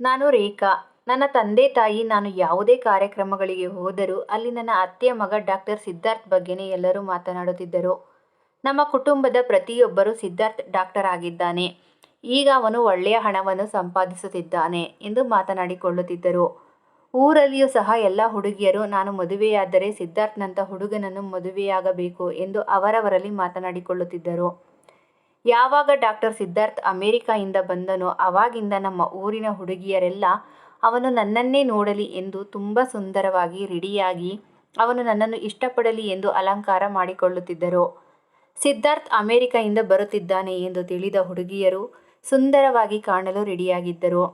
ನಾನು ರೇಖಾ. ನನ್ನ ತಂದೆ ತಾಯಿ ನಾನು ಯಾವುದೇ ಕಾರ್ಯಕ್ರಮಗಳಿಗೆ ಹೋದರೂ ಅಲ್ಲಿ ನನ್ನ ಅತ್ತೆಯ ಮಗ ಡಾಕ್ಟರ್ ಸಿದ್ಧಾರ್ಥ್ ಬಗ್ಗೆನೇ ಎಲ್ಲರೂ ಮಾತನಾಡುತ್ತಿದ್ದರು. ನಮ್ಮ ಕುಟುಂಬದ ಪ್ರತಿಯೊಬ್ಬರು ಸಿದ್ಧಾರ್ಥ್ ಡಾಕ್ಟರ್ ಆಗಿದ್ದಾನೆ. ಈಗ ಅವನು ಒಳ್ಳೆಯ ಹಣವನ್ನು ಸಂಪಾದಿಸುತ್ತಿದ್ದಾನೆ ಎಂದು ಮಾತನಾಡಿಕೊಳ್ಳುತ್ತಿದ್ದರು. ಊರಲ್ಲಿಯೂ ಸಹ ಎಲ್ಲ ಹುಡುಗಿಯರು, ನಾನು ಮದುವೆಯಾದರೆ ಸಿದ್ಧಾರ್ಥ್ನಂಥ ಹುಡುಗನನ್ನು ಮದುವೆಯಾಗಬೇಕು ಎಂದು ಅವರವರಲ್ಲಿ ಮಾತನಾಡಿಕೊಳ್ಳುತ್ತಿದ್ದರು. ಯಾವಾಗ ಡಾಕ್ಟರ್ ಸಿದ್ಧಾರ್ಥ್ ಅಮೆರಿಕಾಯಿಂದ ಬಂದನೋ ಅವಾಗಿಂದ ನಮ್ಮ ಊರಿನ ಹುಡುಗಿಯರೆಲ್ಲ ಅವನು ನನ್ನನ್ನೇ ನೋಡಲಿ ಎಂದು ತುಂಬ ಸುಂದರವಾಗಿ ರೆಡಿಯಾಗಿ ಅವನು ನನ್ನನ್ನು ಇಷ್ಟಪಡಲಿ ಎಂದು ಅಲಂಕಾರ ಮಾಡಿಕೊಳ್ಳುತ್ತಿದ್ದರು. ಸಿದ್ಧಾರ್ಥ್ ಅಮೆರಿಕಾಯಿಂದ ಬರುತ್ತಿದ್ದಾನೆ ಎಂದು ತಿಳಿದ ಹುಡುಗಿಯರು ಸುಂದರವಾಗಿ ಕಾಣಲು ರೆಡಿಯಾಗಿದ್ದರು.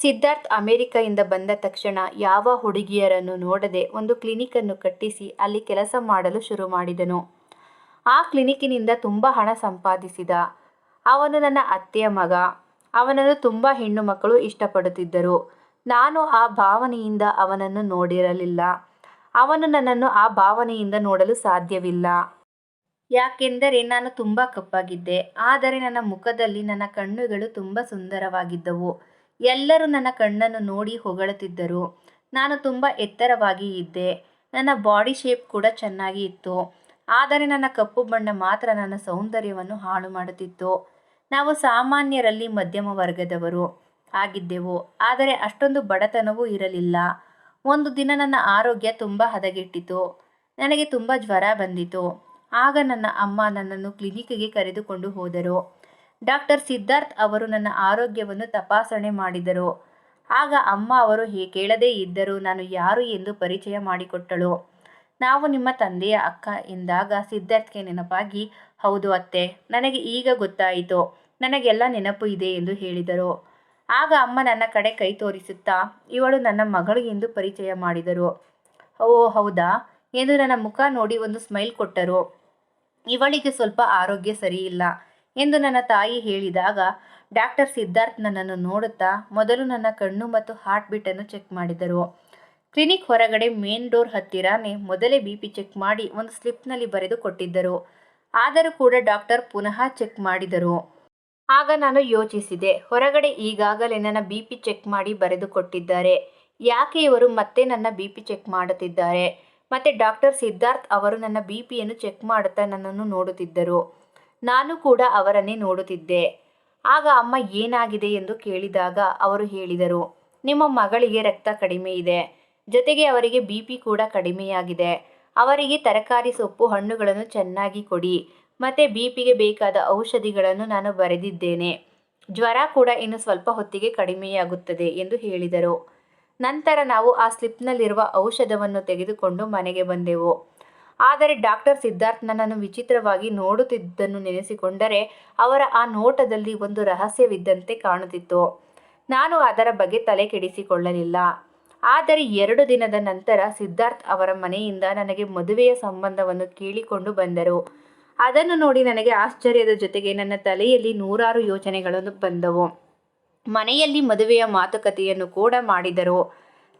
ಸಿದ್ಧಾರ್ಥ್ ಅಮೆರಿಕಾಯಿಂದ ಬಂದ ತಕ್ಷಣ ಯಾವ ಹುಡುಗಿಯರನ್ನು ನೋಡದೆ ಒಂದು ಕ್ಲಿನಿಕನ್ನು ಕಟ್ಟಿಸಿ ಅಲ್ಲಿ ಕೆಲಸ ಮಾಡಲು ಶುರು ಮಾಡಿದನು. ಆ ಕ್ಲಿನಿಕ್ಕಿನಿಂದ ತುಂಬ ಹಣ ಸಂಪಾದಿಸಿದ. ಅವನು ನನ್ನ ಅತ್ತೆಯ ಮಗ. ಅವನನ್ನು ತುಂಬ ಹೆಣ್ಣು ಮಕ್ಕಳು ಇಷ್ಟಪಡುತ್ತಿದ್ದರು. ನಾನು ಆ ಭಾವನೆಯಿಂದ ಅವನನ್ನು ನೋಡಿರಲಿಲ್ಲ. ಅವನು ನನ್ನನ್ನು ಆ ಭಾವನೆಯಿಂದ ನೋಡಲು ಸಾಧ್ಯವಿಲ್ಲ. ಯಾಕೆಂದರೆ ನಾನು ತುಂಬ ಕಪ್ಪಾಗಿದ್ದೆ. ಆದರೆ ನನ್ನ ಮುಖದಲ್ಲಿ ನನ್ನ ಕಣ್ಣುಗಳು ತುಂಬ ಸುಂದರವಾಗಿದ್ದವು. ಎಲ್ಲರೂ ನನ್ನ ಕಣ್ಣನ್ನು ನೋಡಿ ಹೊಗಳುತ್ತಿದ್ದರು. ನಾನು ತುಂಬ ಎತ್ತರವಾಗಿ ಇದ್ದೆ. ನನ್ನ ಬಾಡಿ ಶೇಪ್ ಕೂಡ ಚೆನ್ನಾಗಿ ಇತ್ತು. ಆದರೆ ನನ್ನ ಕಪ್ಪು ಬಣ್ಣ ಮಾತ್ರ ನನ್ನ ಸೌಂದರ್ಯವನ್ನು ಹಾಳು ಮಾಡುತ್ತಿತ್ತು. ನಾವು ಸಾಮಾನ್ಯರಲ್ಲಿ ಮಧ್ಯಮ ವರ್ಗದವರು ಆಗಿದ್ದೆವು, ಆದರೆ ಅಷ್ಟೊಂದು ಬಡತನವೂ ಇರಲಿಲ್ಲ. ಒಂದು ದಿನ ನನ್ನ ಆರೋಗ್ಯ ತುಂಬ ಹದಗೆಟ್ಟಿತು. ನನಗೆ ತುಂಬ ಜ್ವರ ಬಂದಿತು. ಆಗ ನನ್ನ ಅಮ್ಮ ನನ್ನನ್ನು ಕ್ಲಿನಿಕ್ಗೆ ಕರೆದುಕೊಂಡು ಹೋದರು. ಡಾಕ್ಟರ್ ಸಿದ್ಧಾರ್ಥ್ ಅವರು ನನ್ನ ಆರೋಗ್ಯವನ್ನು ತಪಾಸಣೆ ಮಾಡಿದರು. ಆಗ ಅಮ್ಮ ಅವರು ಹೇ ಕೇಳದೇ ಇದ್ದರೂ ನಾನು ಯಾರು ಎಂದು ಪರಿಚಯ ಮಾಡಿಕೊಟ್ಟಳು. ನಾವು ನಿಮ್ಮ ತಂದೆಯ ಅಕ್ಕ ಎಂದಾಗ ಸಿದ್ಧಾರ್ಥ್ಗೆ ನೆನಪಾಗಿ, ಹೌದು ಅತ್ತೆ, ನನಗೆ ಈಗ ಗೊತ್ತಾಯಿತು. ನನಗೆಲ್ಲ ನೆನಪು ಇದೆ ಎಂದು ಹೇಳಿದರು. ಆಗ ಅಮ್ಮ ನನ್ನ ಕಡೆ ಕೈ ತೋರಿಸುತ್ತಾ, ಇವಳು ನನ್ನ ಮಗಳು ಎಂದು ಪರಿಚಯ ಮಾಡಿದರು. ಓ, ಹೌದಾ? ಎಂದು ನನ್ನ ಮುಖ ನೋಡಿ ಒಂದು ಸ್ಮೈಲ್ ಕೊಟ್ಟರು. ಇವಳಿಗೆ ಸ್ವಲ್ಪ ಆರೋಗ್ಯ ಸರಿಯಿಲ್ಲ ಎಂದು ನನ್ನ ತಾಯಿ ಹೇಳಿದಾಗ, ಡಾಕ್ಟರ್ ಸಿದ್ಧಾರ್ಥ್ ನನ್ನನ್ನು ನೋಡುತ್ತಾ, ಮೊದಲು ನನ್ನ ಕಣ್ಣು ಮತ್ತು ಹಾರ್ಟ್ ಬೀಟನ್ನು ಚೆಕ್ ಮಾಡಿದರು. ಕ್ಲಿನಿಕ್ ಹೊರಗಡೆ ಮೇನ್ ಡೋರ್ ಹತ್ತಿರನೇ ಮೊದಲೇ ಬಿ ಪಿ ಚೆಕ್ ಮಾಡಿ ಒಂದು ಸ್ಲಿಪ್ನಲ್ಲಿ ಬರೆದು ಕೊಟ್ಟಿದ್ದರು. ಆದರೂ ಕೂಡ ಡಾಕ್ಟರ್ ಪುನಃ ಚೆಕ್ ಮಾಡಿದರು. ಆಗ ನಾನು ಯೋಚಿಸಿದೆ, ಹೊರಗಡೆ ಈಗಾಗಲೇ ನನ್ನ ಬಿ ಪಿ ಚೆಕ್ ಮಾಡಿ ಬರೆದು ಕೊಟ್ಟಿದ್ದಾರೆ. ಯಾಕೆ ಇವರು ಮತ್ತೆ ನನ್ನ ಬಿ ಪಿ ಚೆಕ್ ಮಾಡುತ್ತಿದ್ದಾರೆ? ಮತ್ತು ಡಾಕ್ಟರ್ ಸಿದ್ಧಾರ್ಥ್ ಅವರು ನನ್ನ ಬಿ ಪಿಯನ್ನು ಚೆಕ್ ಮಾಡುತ್ತಾ ನನ್ನನ್ನು ನೋಡುತ್ತಿದ್ದರು. ನಾನು ಕೂಡ ಅವರನ್ನೇ ನೋಡುತ್ತಿದ್ದೆ. ಆಗ ಅಮ್ಮ ಏನಾಗಿದೆ ಎಂದು ಕೇಳಿದಾಗ ಅವರು ಹೇಳಿದರು, ನಿಮ್ಮ ಮಗಳಿಗೆ ರಕ್ತ ಕಡಿಮೆ ಇದೆ. ಜೊತೆಗೆ ಅವರಿಗೆ ಬಿ ಪಿ ಕೂಡ ಕಡಿಮೆಯಾಗಿದೆ. ಅವರಿಗೆ ತರಕಾರಿ ಸೊಪ್ಪು, ಹಣ್ಣುಗಳನ್ನು ಚೆನ್ನಾಗಿ ಕೊಡಿ. ಮತ್ತು ಬಿ ಪಿಗೆ ಬೇಕಾದ ಔಷಧಿಗಳನ್ನು ನಾನು ಬರೆದಿದ್ದೇನೆ. ಜ್ವರ ಕೂಡ ಇನ್ನು ಸ್ವಲ್ಪ ಹೊತ್ತಿಗೆ ಕಡಿಮೆಯಾಗುತ್ತದೆ ಎಂದು ಹೇಳಿದರು. ನಂತರ ನಾವು ಆ ಸ್ಲಿಪ್ನಲ್ಲಿರುವ ಔಷಧವನ್ನು ತೆಗೆದುಕೊಂಡು ಮನೆಗೆ ಬಂದೆವು. ಆದರೆ ಡಾಕ್ಟರ್ ಸಿದ್ಧಾರ್ಥ್ ನನ್ನನ್ನು ವಿಚಿತ್ರವಾಗಿ ನೋಡುತ್ತಿದ್ದನ್ನು ನೆನೆಸಿಕೊಂಡರೆ ಅವರ ಆ ನೋಟದಲ್ಲಿ ಒಂದು ರಹಸ್ಯವಿದ್ದಂತೆ ಕಾಣುತ್ತಿತ್ತು. ನಾನು ಅದರ ಬಗ್ಗೆ ತಲೆ ಕೆಡಿಸಿಕೊಳ್ಳಲಿಲ್ಲ. ಆದರೆ ಎರಡು ದಿನದ ನಂತರ ಸಿದ್ಧಾರ್ಥ್ ಅವರ ಮನೆಯಿಂದ ನನಗೆ ಮದುವೆಯ ಸಂಬಂಧವನ್ನು ಕೇಳಿಕೊಂಡು ಬಂದರು. ಅದನ್ನು ನೋಡಿ ನನಗೆ ಆಶ್ಚರ್ಯದ ಜೊತೆಗೆ ನನ್ನ ತಲೆಯಲ್ಲಿ ನೂರಾರು ಯೋಚನೆಗಳನ್ನು ಬಂದವು. ಮನೆಯಲ್ಲಿ ಮದುವೆಯ ಮಾತುಕತೆಯನ್ನು ಕೂಡ ಮಾಡಿದರು.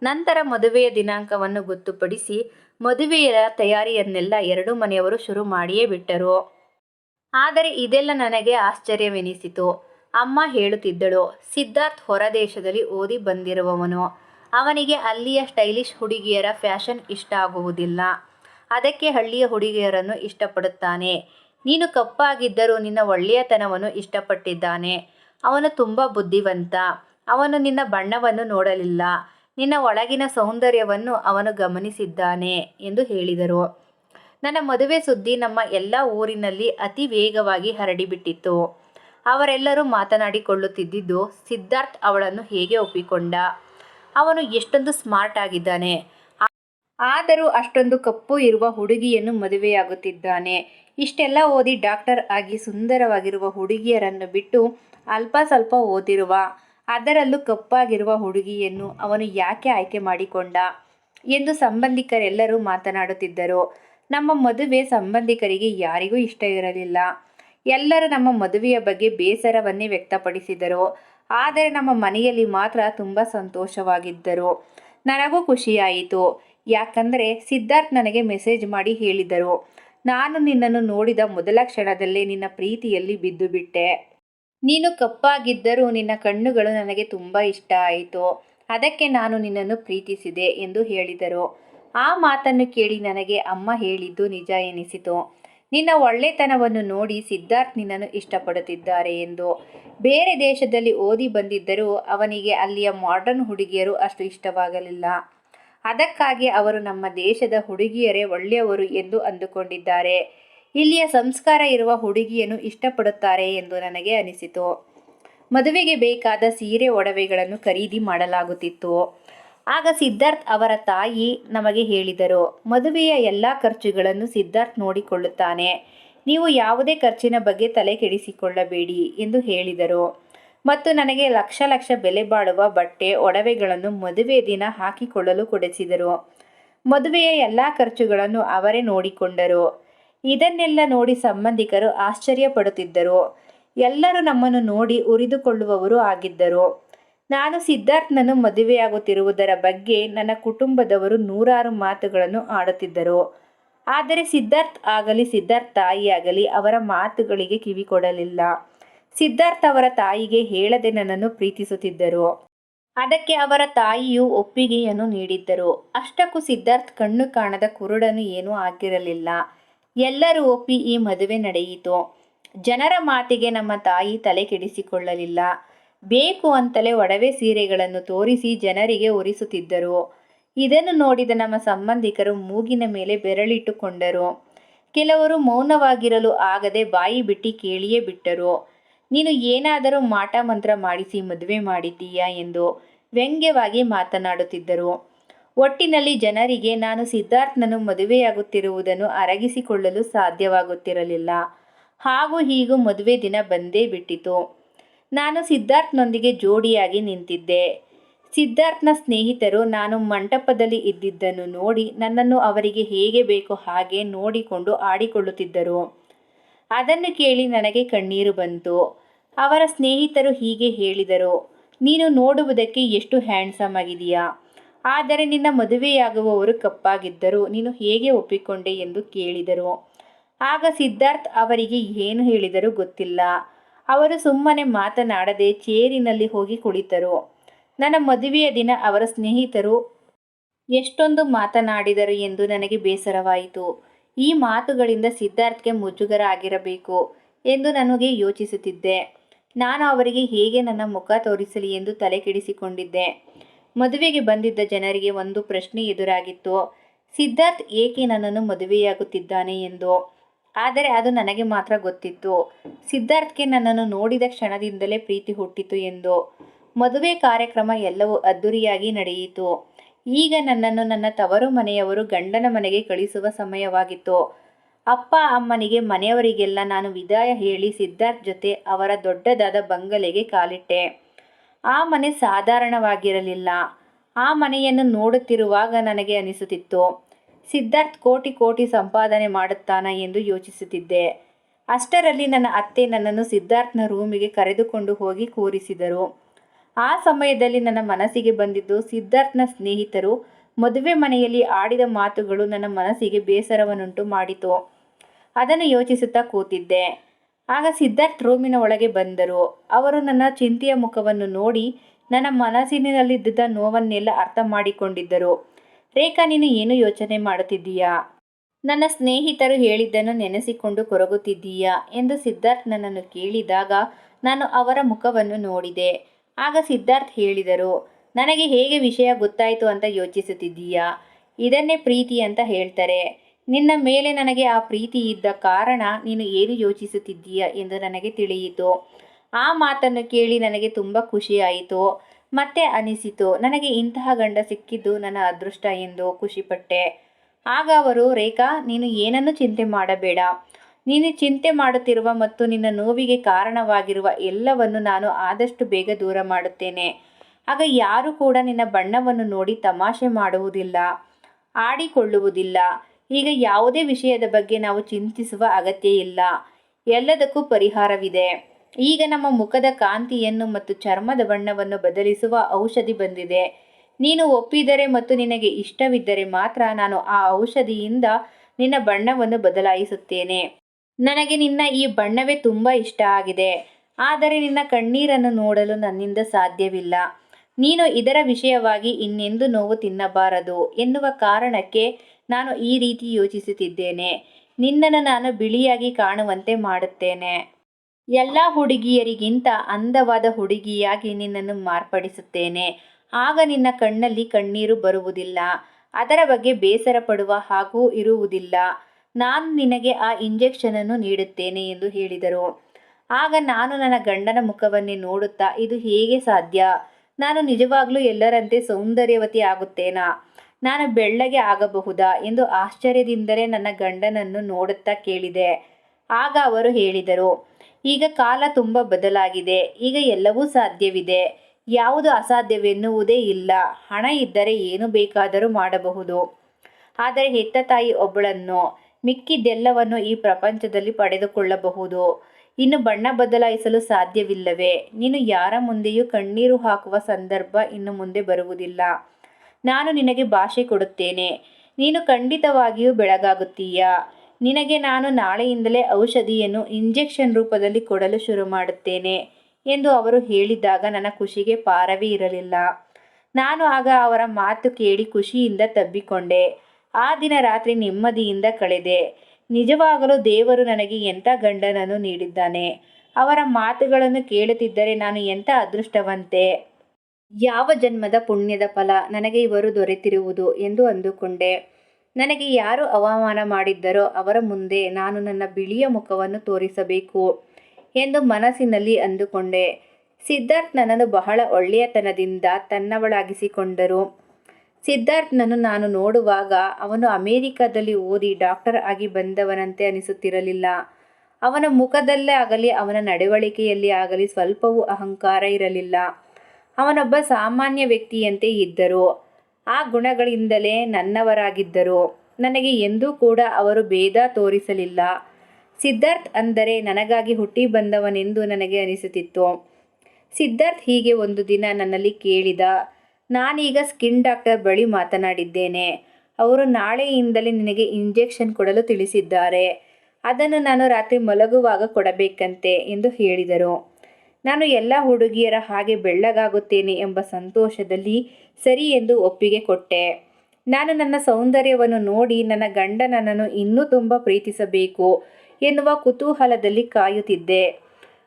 ನಂತರ ಮದುವೆಯ ದಿನಾಂಕವನ್ನು ಗೊತ್ತುಪಡಿಸಿ ಮದುವೆಯ ತಯಾರಿಯನ್ನೆಲ್ಲ ಎರಡು ಮನೆಯವರು ಶುರು ಮಾಡಿಯೇ ಬಿಟ್ಟರು. ಆದರೆ ಇದೆಲ್ಲ ನನಗೆ ಆಶ್ಚರ್ಯವೆನಿಸಿತು. ಅಮ್ಮ ಹೇಳುತ್ತಿದ್ದಳು, ಸಿದ್ಧಾರ್ಥ್ ಹೊರದೇಶದಲ್ಲಿ ಓದಿ ಬಂದಿರುವವನು. ಅವನಿಗೆ ಅಲ್ಲಿಯ ಸ್ಟೈಲಿಶ್ ಹುಡುಗಿಯರ ಫ್ಯಾಷನ್ ಇಷ್ಟ ಆಗುವುದಿಲ್ಲ. ಅದಕ್ಕೆ ಹಳ್ಳಿಯ ಹುಡುಗಿಯರನ್ನು ಇಷ್ಟಪಡುತ್ತಾನೆ. ನೀನು ಕಪ್ಪಾಗಿದ್ದರೂ ನಿನ್ನ ಒಳ್ಳೆಯತನವನ್ನು ಇಷ್ಟಪಟ್ಟಿದ್ದಾನೆ. ಅವನು ತುಂಬ ಬುದ್ಧಿವಂತ. ಅವನು ನಿನ್ನ ಬಣ್ಣವನ್ನು ನೋಡಲಿಲ್ಲ. ನಿನ್ನ ಒಳಗಿನ ಸೌಂದರ್ಯವನ್ನು ಅವನು ಗಮನಿಸಿದ್ದಾನೆ ಎಂದು ಹೇಳಿದರು. ನನ್ನ ಮದುವೆ ಸುದ್ದಿ ನಮ್ಮ ಎಲ್ಲ ಊರಿನಲ್ಲಿ ಅತಿ ವೇಗವಾಗಿ ಹರಡಿಬಿಟ್ಟಿತ್ತು. ಅವರೆಲ್ಲರೂ ಮಾತನಾಡಿಕೊಳ್ಳುತ್ತಿದ್ದಿದ್ದು ಸಿದ್ಧಾರ್ಥ್ ಅವಳನ್ನು ಹೇಗೆ ಒಪ್ಪಿಕೊಂಡ? ಅವನು ಎಷ್ಟೊಂದು ಸ್ಮಾರ್ಟ್ ಆಗಿದ್ದಾನೆ. ಆದರೂ ಅಷ್ಟೊಂದು ಕಪ್ಪು ಇರುವ ಹುಡುಗಿಯನ್ನು ಮದುವೆಯಾಗುತ್ತಿದ್ದಾನೆ. ಇಷ್ಟೆಲ್ಲ ಓದಿ ಡಾಕ್ಟರ್ ಆಗಿ ಸುಂದರವಾಗಿರುವ ಹುಡುಗಿಯರನ್ನು ಬಿಟ್ಟು ಅಲ್ಪ ಸ್ವಲ್ಪ ಓದಿರುವ, ಅದರಲ್ಲೂ ಕಪ್ಪಾಗಿರುವ ಹುಡುಗಿಯನ್ನು ಅವನು ಯಾಕೆ ಆಯ್ಕೆ ಮಾಡಿಕೊಂಡ ಎಂದು ಸಂಬಂಧಿಕರೆಲ್ಲರೂ ಮಾತನಾಡುತ್ತಿದ್ದರು. ನಮ್ಮ ಮದುವೆ ಸಂಬಂಧಿಕರಿಗೆ ಯಾರಿಗೂ ಇಷ್ಟ ಇರಲಿಲ್ಲ. ಎಲ್ಲರೂ ನಮ್ಮ ಮದುವೆಯ ಬಗ್ಗೆ ಬೇಸರವನ್ನೇ ವ್ಯಕ್ತಪಡಿಸಿದರು. ಆದರೆ ನಮ್ಮ ಮನೆಯಲ್ಲಿ ಮಾತ್ರ ತುಂಬ ಸಂತೋಷವಾಗಿದ್ದರು. ನನಗೂ ಖುಷಿಯಾಯಿತು. ಯಾಕಂದರೆ ಸಿದ್ಧಾರ್ಥ್ ನನಗೆ ಮೆಸೇಜ್ ಮಾಡಿ ಹೇಳಿದರು. ನಾನು ನಿನ್ನನ್ನು ನೋಡಿದ ಮೊದಲ ಕ್ಷಣದಲ್ಲೇ ನಿನ್ನ ಪ್ರೀತಿಯಲ್ಲಿ ಬಿದ್ದು ಬಿಟ್ಟೆ ನೀನು ಕಪ್ಪಾಗಿದ್ದರೂ ನಿನ್ನ ಕಣ್ಣುಗಳು ನನಗೆ ತುಂಬ ಇಷ್ಟ ಆಯಿತು. ಅದಕ್ಕೆ ನಾನು ನಿನ್ನನ್ನು ಪ್ರೀತಿಸಿದೆ ಎಂದು ಹೇಳಿದರು. ಆ ಮಾತನ್ನು ಕೇಳಿ ನನಗೆ ಅಮ್ಮ ಹೇಳಿದ್ದು ನಿಜ ಎನಿಸಿತು. ನಿನ್ನ ಒಳ್ಳೆತನವನ್ನು ನೋಡಿ ಸಿದ್ಧಾರ್ಥ್ ನಿನ್ನನ್ನು ಇಷ್ಟಪಡುತ್ತಿದ್ದಾರೆ ಎಂದು. ಬೇರೆ ದೇಶದಲ್ಲಿ ಓದಿ ಬಂದಿದ್ದರೂ ಅವನಿಗೆ ಅಲ್ಲಿಯ ಮಾಡರ್ನ್ ಹುಡುಗಿಯರು ಅಷ್ಟು ಇಷ್ಟವಾಗಲಿಲ್ಲ. ಅದಕ್ಕಾಗಿ ಅವರು ನಮ್ಮ ದೇಶದ ಹುಡುಗಿಯರೇ ಒಳ್ಳೆಯವರು ಎಂದು ಅಂದುಕೊಂಡಿದ್ದಾರೆ. ಇಲ್ಲಿಯ ಸಂಸ್ಕಾರ ಇರುವ ಹುಡುಗಿಯನ್ನು ಇಷ್ಟಪಡುತ್ತಾರೆ ಎಂದು ನನಗೆ ಅನಿಸಿತು. ಮದುವೆಗೆ ಬೇಕಾದ ಸೀರೆ ಒಡವೆಗಳನ್ನು ಖರೀದಿ ಮಾಡಲಾಗುತ್ತಿತ್ತು. ಆಗ ಸಿದ್ಧಾರ್ಥ್ ಅವರ ತಾಯಿ ನಮಗೆ ಹೇಳಿದರು, ಮದುವೆಯ ಎಲ್ಲ ಖರ್ಚುಗಳನ್ನು ಸಿದ್ಧಾರ್ಥ್ ನೋಡಿಕೊಳ್ಳುತ್ತಾನೆ. ನೀವು ಯಾವುದೇ ಖರ್ಚಿನ ಬಗ್ಗೆ ತಲೆ ಕೆಡಿಸಿಕೊಳ್ಳಬೇಡಿ ಎಂದು ಹೇಳಿದರು. ಮತ್ತು ನನಗೆ ಲಕ್ಷ ಲಕ್ಷ ಬೆಲೆ ಬಾಳುವ ಬಟ್ಟೆ, ಒಡವೆಗಳನ್ನು ಮದುವೆ ದಿನ ಹಾಕಿಕೊಳ್ಳಲು ಕೊಡಿಸಿದರು. ಮದುವೆಯ ಎಲ್ಲ ಖರ್ಚುಗಳನ್ನು ಅವರೇ ನೋಡಿಕೊಂಡರು. ಇದನ್ನೆಲ್ಲ ನೋಡಿ ಸಂಬಂಧಿಕರು ಆಶ್ಚರ್ಯಪಡುತ್ತಿದ್ದರು. ಎಲ್ಲರೂ ನಮ್ಮನ್ನು ನೋಡಿ ಉರಿದುಕೊಳ್ಳುವವರು ಆಗಿದ್ದರು. ನಾನು ಸಿದ್ಧಾರ್ಥ್ನನ್ನು ಮದುವೆಯಾಗುತ್ತಿರುವುದರ ಬಗ್ಗೆ ನನ್ನ ಕುಟುಂಬದವರು ನೂರಾರು ಮಾತುಗಳನ್ನು ಆಡುತ್ತಿದ್ದರು. ಆದರೆ ಸಿದ್ಧಾರ್ಥ್ ಆಗಲಿ, ಸಿದ್ಧಾರ್ಥ್ ತಾಯಿಯಾಗಲಿ ಅವರ ಮಾತುಗಳಿಗೆ ಕಿವಿ ಕೊಡಲಿಲ್ಲ ಸಿದ್ಧಾರ್ಥ್ ಅವರ ತಾಯಿಗೆ ಹೇಳದೆ ನನ್ನನ್ನು ಪ್ರೀತಿಸುತ್ತಿದ್ದರು. ಅದಕ್ಕೆ ಅವರ ತಾಯಿಯು ಒಪ್ಪಿಗೆಯನ್ನು ನೀಡಿದ್ದರು. ಅಷ್ಟಕ್ಕೂ ಸಿದ್ಧಾರ್ಥ್ ಕಣ್ಣು ಕಾಣದ ಕುರುಡನು ಏನೂ ಆಗಿರಲಿಲ್ಲ. ಎಲ್ಲರೂ ಒಪ್ಪಿ ಈ ಮದುವೆ ನಡೆಯಿತು. ಜನರ ಮಾತಿಗೆ ನಮ್ಮ ತಾಯಿ ತಲೆ ಕೆಡಿಸಿಕೊಳ್ಳಲಿಲ್ಲ. ಬೇಕು ಅಂತಲೇ ಒಡವೆ ಸೀರೆಗಳನ್ನು ತೋರಿಸಿ ಜನರಿಗೆ ಉರಿಸುತ್ತಿದ್ದರು. ಇದನ್ನು ನೋಡಿದ ನಮ್ಮ ಸಂಬಂಧಿಕರು ಮೂಗಿನ ಮೇಲೆ ಬೆರಳಿಟ್ಟುಕೊಂಡರು. ಕೆಲವರು ಮೌನವಾಗಿರಲು ಆಗದೆ ಬಾಯಿ ಬಿಟ್ಟು ಕೇಳಿಯೇ ಬಿಟ್ಟರು. ನೀನು ಏನಾದರೂ ಮಾಟ ಮಂತ್ರ ಮಾಡಿಸಿ ಮದುವೆ ಮಾಡಿದ್ದೀಯಾ ಎಂದು ವ್ಯಂಗ್ಯವಾಗಿ ಮಾತನಾಡುತ್ತಿದ್ದರು. ಒಟ್ಟಿನಲ್ಲಿ ಜನರಿಗೆ, ನಾನು ಸಿದ್ಧಾರ್ಥನನ್ನು ಮದುವೆಯಾಗುತ್ತಿರುವುದನ್ನು ಅರಗಿಸಿಕೊಳ್ಳಲು ಸಾಧ್ಯವಾಗುತ್ತಿರಲಿಲ್ಲ. ಹಾಗೂ ಹೀಗೂ ಮದುವೆ ದಿನ ಬಂದೇ ಬಿಟ್ಟಿತು. ನಾನು ಸಿದ್ಧಾರ್ಥ್ನೊಂದಿಗೆ ಜೋಡಿಯಾಗಿ ನಿಂತಿದ್ದೆ. ಸಿದ್ಧಾರ್ಥ್ನ ಸ್ನೇಹಿತರು ನಾನು ಮಂಟಪದಲ್ಲಿ ಇದ್ದಿದ್ದನ್ನು ನೋಡಿ ನನ್ನನ್ನು ಅವರಿಗೆ ಹೇಗೆ ಬೇಕೋ ಹಾಗೆ ನೋಡಿಕೊಂಡು ಆಡಿಕೊಳ್ಳುತ್ತಿದ್ದರು. ಅದನ್ನು ಕೇಳಿ ನನಗೆ ಕಣ್ಣೀರು ಬಂತು. ಅವರ ಸ್ನೇಹಿತರು ಹೀಗೆ ಹೇಳಿದರು, ನೀನು ನೋಡುವುದಕ್ಕೆ ಎಷ್ಟು ಹ್ಯಾಂಡ್ಸಮ್ ಆಗಿದೆಯಾ ಆದರೆ ನಿನ್ನ ಮದುವೆಯಾಗುವವರು ಕಪ್ಪಾಗಿದ್ದರು ನೀನು ಹೇಗೆ ಒಪ್ಪಿಕೊಂಡೆ? ಎಂದು ಕೇಳಿದರು. ಆಗ ಸಿದ್ಧಾರ್ಥ್ ಅವರಿಗೆ ಏನು ಹೇಳಿದರೂ ಗೊತ್ತಿಲ್ಲ. ಅವರು ಸುಮ್ಮನೆ ಮಾತನಾಡದೆ ಚೇರಿನಲ್ಲಿ ಹೋಗಿ ಕುಳಿತರು. ನನ್ನ ಮದುವೆಯ ದಿನ ಅವರ ಸ್ನೇಹಿತರು ಎಷ್ಟೊಂದು ಮಾತನಾಡಿದರು ಎಂದು ನನಗೆ ಬೇಸರವಾಯಿತು. ಈ ಮಾತುಗಳಿಂದ ಸಿದ್ಧಾರ್ಥ್ಗೆ ಮುಜುಗರ ಆಗಿರಬೇಕು ಎಂದು ನನಗೆ ಯೋಚಿಸುತ್ತಿದ್ದೆ. ನಾನು ಅವರಿಗೆ ಹೇಗೆ ನನ್ನ ಮುಖ ತೋರಿಸಲಿ ಎಂದು ತಲೆ ಕೆಡಿಸಿಕೊಂಡಿದ್ದೆ. ಮದುವೆಗೆ ಬಂದಿದ್ದ ಜನರಿಗೆ ಒಂದು ಪ್ರಶ್ನೆ ಎದುರಾಗಿತ್ತು. ಸಿದ್ಧಾರ್ಥ್ ಏಕೆ ನನ್ನನ್ನು ಮದುವೆಯಾಗುತ್ತಿದ್ದಾನೆ ಎಂದು. ಆದರೆ ಅದು ನನಗೆ ಮಾತ್ರ ಗೊತ್ತಿತ್ತು. ಸಿದ್ಧಾರ್ಥ್ಗೆ ನನ್ನನ್ನು ನೋಡಿದ ಕ್ಷಣದಿಂದಲೇ ಪ್ರೀತಿ ಹುಟ್ಟಿತು ಎಂದು. ಮದುವೆ ಕಾರ್ಯಕ್ರಮ ಎಲ್ಲವೂ ಅದ್ದೂರಿಯಾಗಿ ನಡೆಯಿತು. ಈಗ ನನ್ನನ್ನು ನನ್ನ ತವರು ಮನೆಯವರು ಗಂಡನ ಮನೆಗೆ ಕಳಿಸುವ ಸಮಯವಾಗಿತ್ತು. ಅಪ್ಪ, ಅಮ್ಮನಿಗೆ ಮನೆಯವರಿಗೆಲ್ಲ ನಾನು ವಿದಾಯ ಹೇಳಿ ಸಿದ್ಧಾರ್ಥ್ ಜೊತೆ ಅವರ ದೊಡ್ಡದಾದ ಬಂಗಲೆಗೆ ಕಾಲಿಟ್ಟೆ. ಆ ಮನೆ ಸಾಧಾರಣವಾಗಿರಲಿಲ್ಲ. ಆ ಮನೆಯನ್ನು ನೋಡುತ್ತಿರುವಾಗ ನನಗೆ ಅನಿಸುತ್ತಿತ್ತು. ಸಿದ್ಧಾರ್ಥ್ ಕೋಟಿ ಕೋಟಿ ಸಂಪಾದನೆ ಮಾಡುತ್ತಾನ ಎಂದು ಯೋಚಿಸುತ್ತಿದ್ದೆ. ಅಷ್ಟರಲ್ಲಿ ನನ್ನ ಅತ್ತೆ ನನ್ನನ್ನು ಸಿದ್ಧಾರ್ಥ್ನ ರೂಮಿಗೆ ಕರೆದುಕೊಂಡು ಹೋಗಿ ಕೂರಿಸಿದರು. ಆ ಸಮಯದಲ್ಲಿ ನನ್ನ ಮನಸ್ಸಿಗೆ ಬಂದಿದ್ದು ಸಿದ್ಧಾರ್ಥ್ನ ಸ್ನೇಹಿತರು ಮದುವೆ ಮನೆಯಲ್ಲಿ ಆಡಿದ ಮಾತುಗಳು ನನ್ನ ಮನಸ್ಸಿಗೆ ಬೇಸರವನ್ನುಂಟು ಮಾಡಿತು. ಅದನ್ನು ಯೋಚಿಸುತ್ತಾ ಕೂತಿದ್ದೆ. ಆಗ ಸಿದ್ಧಾರ್ಥ್ ರೂಮಿನ ಒಳಗೆ ಬಂದರು. ಅವರು ನನ್ನ ಚಿಂತೆಯ ಮುಖವನ್ನು ನೋಡಿ ನನ್ನ ಮನಸ್ಸಿನಲ್ಲಿದ್ದ ನೋವನ್ನೆಲ್ಲ ಅರ್ಥ ಮಾಡಿಕೊಂಡಿದ್ದರು. ರೇಖಾ, ನೀನು ಏನು ಯೋಚನೆ ಮಾಡುತ್ತಿದ್ದೀಯಾ? ನನ್ನ ಸ್ನೇಹಿತರು ಹೇಳಿದ್ದನ್ನು ನೆನೆಸಿಕೊಂಡು ಕೊರಗುತ್ತಿದ್ದೀಯಾ? ಎಂದು ಸಿದ್ಧಾರ್ಥ್ ನನ್ನನ್ನು ಕೇಳಿದಾಗ ನಾನು ಅವರ ಮುಖವನ್ನು ನೋಡಿದೆ. ಆಗ ಸಿದ್ಧಾರ್ಥ್ ಹೇಳಿದರು, ನನಗೆ ಹೇಗೆ ವಿಷಯ ಗೊತ್ತಾಯಿತು ಅಂತ ಯೋಚಿಸುತ್ತಿದ್ದೀಯಾ? ಇದನ್ನೇ ಪ್ರೀತಿ ಅಂತ ಹೇಳ್ತಾರೆ. ನಿನ್ನ ಮೇಲೆ ನನಗೆ ಆ ಪ್ರೀತಿ ಇದ್ದ ಕಾರಣ ನೀನು ಏನು ಯೋಚಿಸುತ್ತಿದ್ದೀಯಾ? ಎಂದು ನನಗೆ ತಿಳಿಯಿತು. ಆ ಮಾತನ್ನು ಕೇಳಿ ನನಗೆ ತುಂಬ ಖುಷಿಯಾಯಿತು. ಮತ್ತೆ ಅನಿಸಿತು. ನನಗೆ ಇಂತಹ ಗಂಡ ಸಿಕ್ಕಿದ್ದು ನನ್ನ ಅದೃಷ್ಟ ಎಂದು ಖುಷಿಪಟ್ಟೆ. ಆಗ ಅವರು, ರೇಖಾ, ನೀನು ಏನನ್ನು ಚಿಂತೆ ಮಾಡಬೇಡ. ನೀನು ಚಿಂತೆ ಮಾಡುತ್ತಿರುವ ಮತ್ತು ನಿನ್ನ ನೋವಿಗೆ ಕಾರಣವಾಗಿರುವ ಎಲ್ಲವನ್ನು ನಾನು ಆದಷ್ಟು ಬೇಗ ದೂರ ಮಾಡುತ್ತೇನೆ. ಆಗ ಯಾರು ಕೂಡ ನಿನ್ನ ಬಣ್ಣವನ್ನು ನೋಡಿ ತಮಾಷೆ ಮಾಡುವುದಿಲ್ಲ, ಆಡಿಕೊಳ್ಳುವುದಿಲ್ಲ. ಈಗ ಯಾವುದೇ ವಿಷಯದ ಬಗ್ಗೆ ನಾವು ಚಿಂತಿಸುವ ಅಗತ್ಯ ಇಲ್ಲ. ಎಲ್ಲದಕ್ಕೂ ಪರಿಹಾರವಿದೆ. ಈಗ ನಮ್ಮ ಮುಖದ ಕಾಂತಿಯನ್ನು ಮತ್ತು ಚರ್ಮದ ಬಣ್ಣವನ್ನು ಬದಲಿಸುವ ಔಷಧಿ ಬಂದಿದೆ. ನೀನು ಒಪ್ಪಿದರೆ ಮತ್ತು ನಿನಗೆ ಇಷ್ಟವಿದ್ದರೆ ಮಾತ್ರ ನಾನು ಆ ಔಷಧಿಯಿಂದ ನಿನ್ನ ಬಣ್ಣವನ್ನು ಬದಲಾಯಿಸುತ್ತೇನೆ. ನನಗೆ ನಿನ್ನ ಈ ಬಣ್ಣವೇ ತುಂಬ ಇಷ್ಟ ಆಗಿದೆ. ಆದರೆ ನಿನ್ನ ಕಣ್ಣೀರನ್ನು ನೋಡಲು ನನ್ನಿಂದ ಸಾಧ್ಯವಿಲ್ಲ. ನೀನು ಇದರ ವಿಷಯವಾಗಿ ಇನ್ನೆಂದು ನೋವು ತಿನ್ನಬಾರದು ಎನ್ನುವ ಕಾರಣಕ್ಕೆ ನಾನು ಈ ರೀತಿ ಯೋಚಿಸುತ್ತಿದ್ದೇನೆ. ನಿನ್ನನ್ನು ನಾನು ಬಿಳಿಯಾಗಿ ಕಾಣುವಂತೆ ಮಾಡುತ್ತೇನೆ. ಎಲ್ಲ ಹುಡುಗಿಯರಿಗಿಂತ ಅಂದವಾದ ಹುಡುಗಿಯಾಗಿ ನಿನ್ನನ್ನು ಮಾರ್ಪಡಿಸುತ್ತೇನೆ. ಆಗ ನಿನ್ನ ಕಣ್ಣಲ್ಲಿ ಕಣ್ಣೀರು ಬರುವುದಿಲ್ಲ. ಅದರ ಬಗ್ಗೆ ಬೇಸರ ಪಡುವ ಹಾಗೂ ಇರುವುದಿಲ್ಲ. ನಾನು ನಿನಗೆ ಆ ಇಂಜೆಕ್ಷನನ್ನು ನೀಡುತ್ತೇನೆ ಎಂದು ಹೇಳಿದರು. ಆಗ ನಾನು ನನ್ನ ಗಂಡನ ಮುಖವನ್ನೇ ನೋಡುತ್ತಾ, ಇದು ಹೇಗೆ ಸಾಧ್ಯ? ನಾನು ನಿಜವಾಗ್ಲೂ ಎಲ್ಲರಂತೆ ಸೌಂದರ್ಯವತಿ ಆಗುತ್ತೇನಾ? ನಾನು ಬೆಳ್ಳಗೆ ಆಗಬಹುದಾ ಎಂದು ಆಶ್ಚರ್ಯದಿಂದಲೇ ನನ್ನ ಗಂಡನನ್ನು ನೋಡುತ್ತಾ ಕೇಳಿದೆ. ಆಗ ಅವರು ಹೇಳಿದರು ಈಗ ಕಾಲ ತುಂಬ ಬದಲಾಗಿದೆ. ಈಗ ಎಲ್ಲವೂ ಸಾಧ್ಯವಿದೆ. ಯಾವುದು ಅಸಾಧ್ಯವೆನ್ನುವುದೇ ಇಲ್ಲ. ಹಣ ಇದ್ದರೆ ಏನು ಬೇಕಾದರೂ ಮಾಡಬಹುದು. ಆದರೆ ಹೆತ್ತ ತಾಯಿ ಒಬ್ಬಳನ್ನು ಮಿಕ್ಕಿದ್ದೆಲ್ಲವನ್ನು ಈ ಪ್ರಪಂಚದಲ್ಲಿ ಪಡೆದುಕೊಳ್ಳಬಹುದು. ಇನ್ನು ಬಣ್ಣ ಬದಲಾಯಿಸಲು ಸಾಧ್ಯವಿಲ್ಲವೇ? ನೀನು ಯಾರ ಮುಂದೆಯೂ ಕಣ್ಣೀರು ಹಾಕುವ ಸಂದರ್ಭ ಇನ್ನು ಮುಂದೆ ಬರುವುದಿಲ್ಲ. ನಾನು ನಿನಗೆ ಭಾಷೆ ಕೊಡುತ್ತೇನೆ. ನೀನು ಖಂಡಿತವಾಗಿಯೂ ಬೆಳಗಾಗುತ್ತೀಯ? ನಿನಗೆ ನಾನು ನಾಳೆಯಿಂದಲೇ ಔಷಧಿಯನ್ನು ಇಂಜೆಕ್ಷನ್ ರೂಪದಲ್ಲಿ ಕೊಡಲು ಶುರು ಮಾಡುತ್ತೇನೆ ಎಂದು ಅವರು ಹೇಳಿದಾಗ ನನ್ನ ಖುಷಿಗೆ ಪಾರವೇ ಇರಲಿಲ್ಲ. ನಾನು ಆಗ ಅವರ ಮಾತು ಕೇಳಿ ಖುಷಿಯಿಂದ ತಬ್ಬಿಕೊಂಡೆ. ಆ ದಿನ ರಾತ್ರಿ ನೆಮ್ಮದಿಯಿಂದ ಕಳೆದೆ. ನಿಜವಾಗಲೂ ದೇವರು ನನಗೆ ಎಂಥ ಗಂಡನನ್ನು ನೀಡಿದ್ದಾನೆ? ಅವರ ಮಾತುಗಳನ್ನು ಕೇಳುತ್ತಿದ್ದರೆ ನಾನು ಎಂಥ ಅದೃಷ್ಟವಂತೆ? ಯಾವ ಜನ್ಮದ ಪುಣ್ಯದ ಫಲ ನನಗೆ ಇವರು ದೊರೆತಿರುವುದು ಎಂದು ಅಂದುಕೊಂಡೆ. ನನಗೆ ಯಾರು ಅವಮಾನ ಮಾಡಿದ್ದರೋ ಅವರ ಮುಂದೆ ನಾನು ನನ್ನ ಬಿಳಿಯ ಮುಖವನ್ನು ತೋರಿಸಬೇಕು ಎಂದು ಮನಸ್ಸಿನಲ್ಲಿ ಅಂದುಕೊಂಡೆ. ಸಿದ್ಧಾರ್ಥ್ ನನ್ನನ್ನು ಬಹಳ ಒಳ್ಳೆಯತನದಿಂದ ತನ್ನವಳಾಗಿಸಿಕೊಂಡರು. ಸಿದ್ಧಾರ್ಥ್ನನ್ನು ನಾನು ನೋಡುವಾಗ ಅವನು ಅಮೇರಿಕಾದಲ್ಲಿ ಓದಿ ಡಾಕ್ಟರ್ ಆಗಿ ಬಂದವನಂತೆ ಅನಿಸುತ್ತಿರಲಿಲ್ಲ. ಅವನ ಮುಖದಲ್ಲೇ ಆಗಲಿ, ಅವನ ನಡವಳಿಕೆಯಲ್ಲಿ ಆಗಲಿ ಸ್ವಲ್ಪವೂ ಅಹಂಕಾರ ಇರಲಿಲ್ಲ. ಅವನೊಬ್ಬ ಸಾಮಾನ್ಯ ವ್ಯಕ್ತಿಯಂತೆ ಇದ್ದರು. ಆ ಗುಣಗಳಿಂದಲೇ ನನ್ನವರಾಗಿದ್ದರು. ನನಗೆ ಎಂದೂ ಕೂಡ ಅವರು ಭೇದ ತೋರಿಸಲಿಲ್ಲ. ಸಿದ್ಧಾರ್ಥ್ ಅಂದರೆ ನನಗಾಗಿ ಹುಟ್ಟಿ ಬಂದವನೆಂದು ನನಗೆ ಅನಿಸುತ್ತಿತ್ತು. ಸಿದ್ಧಾರ್ಥ್ ಹೀಗೆ ಒಂದು ದಿನ ನನ್ನಲ್ಲಿ ಕೇಳಿದ, ನಾನೀಗ ಸ್ಕಿನ್ ಡಾಕ್ಟರ್ ಬಳಿ ಮಾತನಾಡಿದ್ದೇನೆ. ಅವರು ನಾಳೆಯಿಂದಲೇ ನಿನಗೆ ಇಂಜೆಕ್ಷನ್ ಕೊಡಲು ತಿಳಿಸಿದ್ದಾರೆ. ಅದನ್ನು ನಾನು ರಾತ್ರಿ ಮಲಗುವಾಗ ಕೊಡಬೇಕಂತೆ ಎಂದು ಹೇಳಿದರು. ನಾನು ಎಲ್ಲ ಹುಡುಗಿಯರ ಹಾಗೆ ಬೆಳ್ಳಗಾಗುತ್ತೇನೆ ಎಂಬ ಸಂತೋಷದಲ್ಲಿ ಸರಿ ಎಂದು ಒಪ್ಪಿಗೆ ಕೊಟ್ಟೆ. ನಾನು ನನ್ನ ಸೌಂದರ್ಯವನ್ನು ನೋಡಿ ನನ್ನ ಗಂಡ ನನ್ನನ್ನು ಇನ್ನೂ ತುಂಬ ಪ್ರೀತಿಸಬೇಕು ಎನ್ನುವ ಕುತೂಹಲದಲ್ಲಿ ಕಾಯುತ್ತಿದ್ದೆ.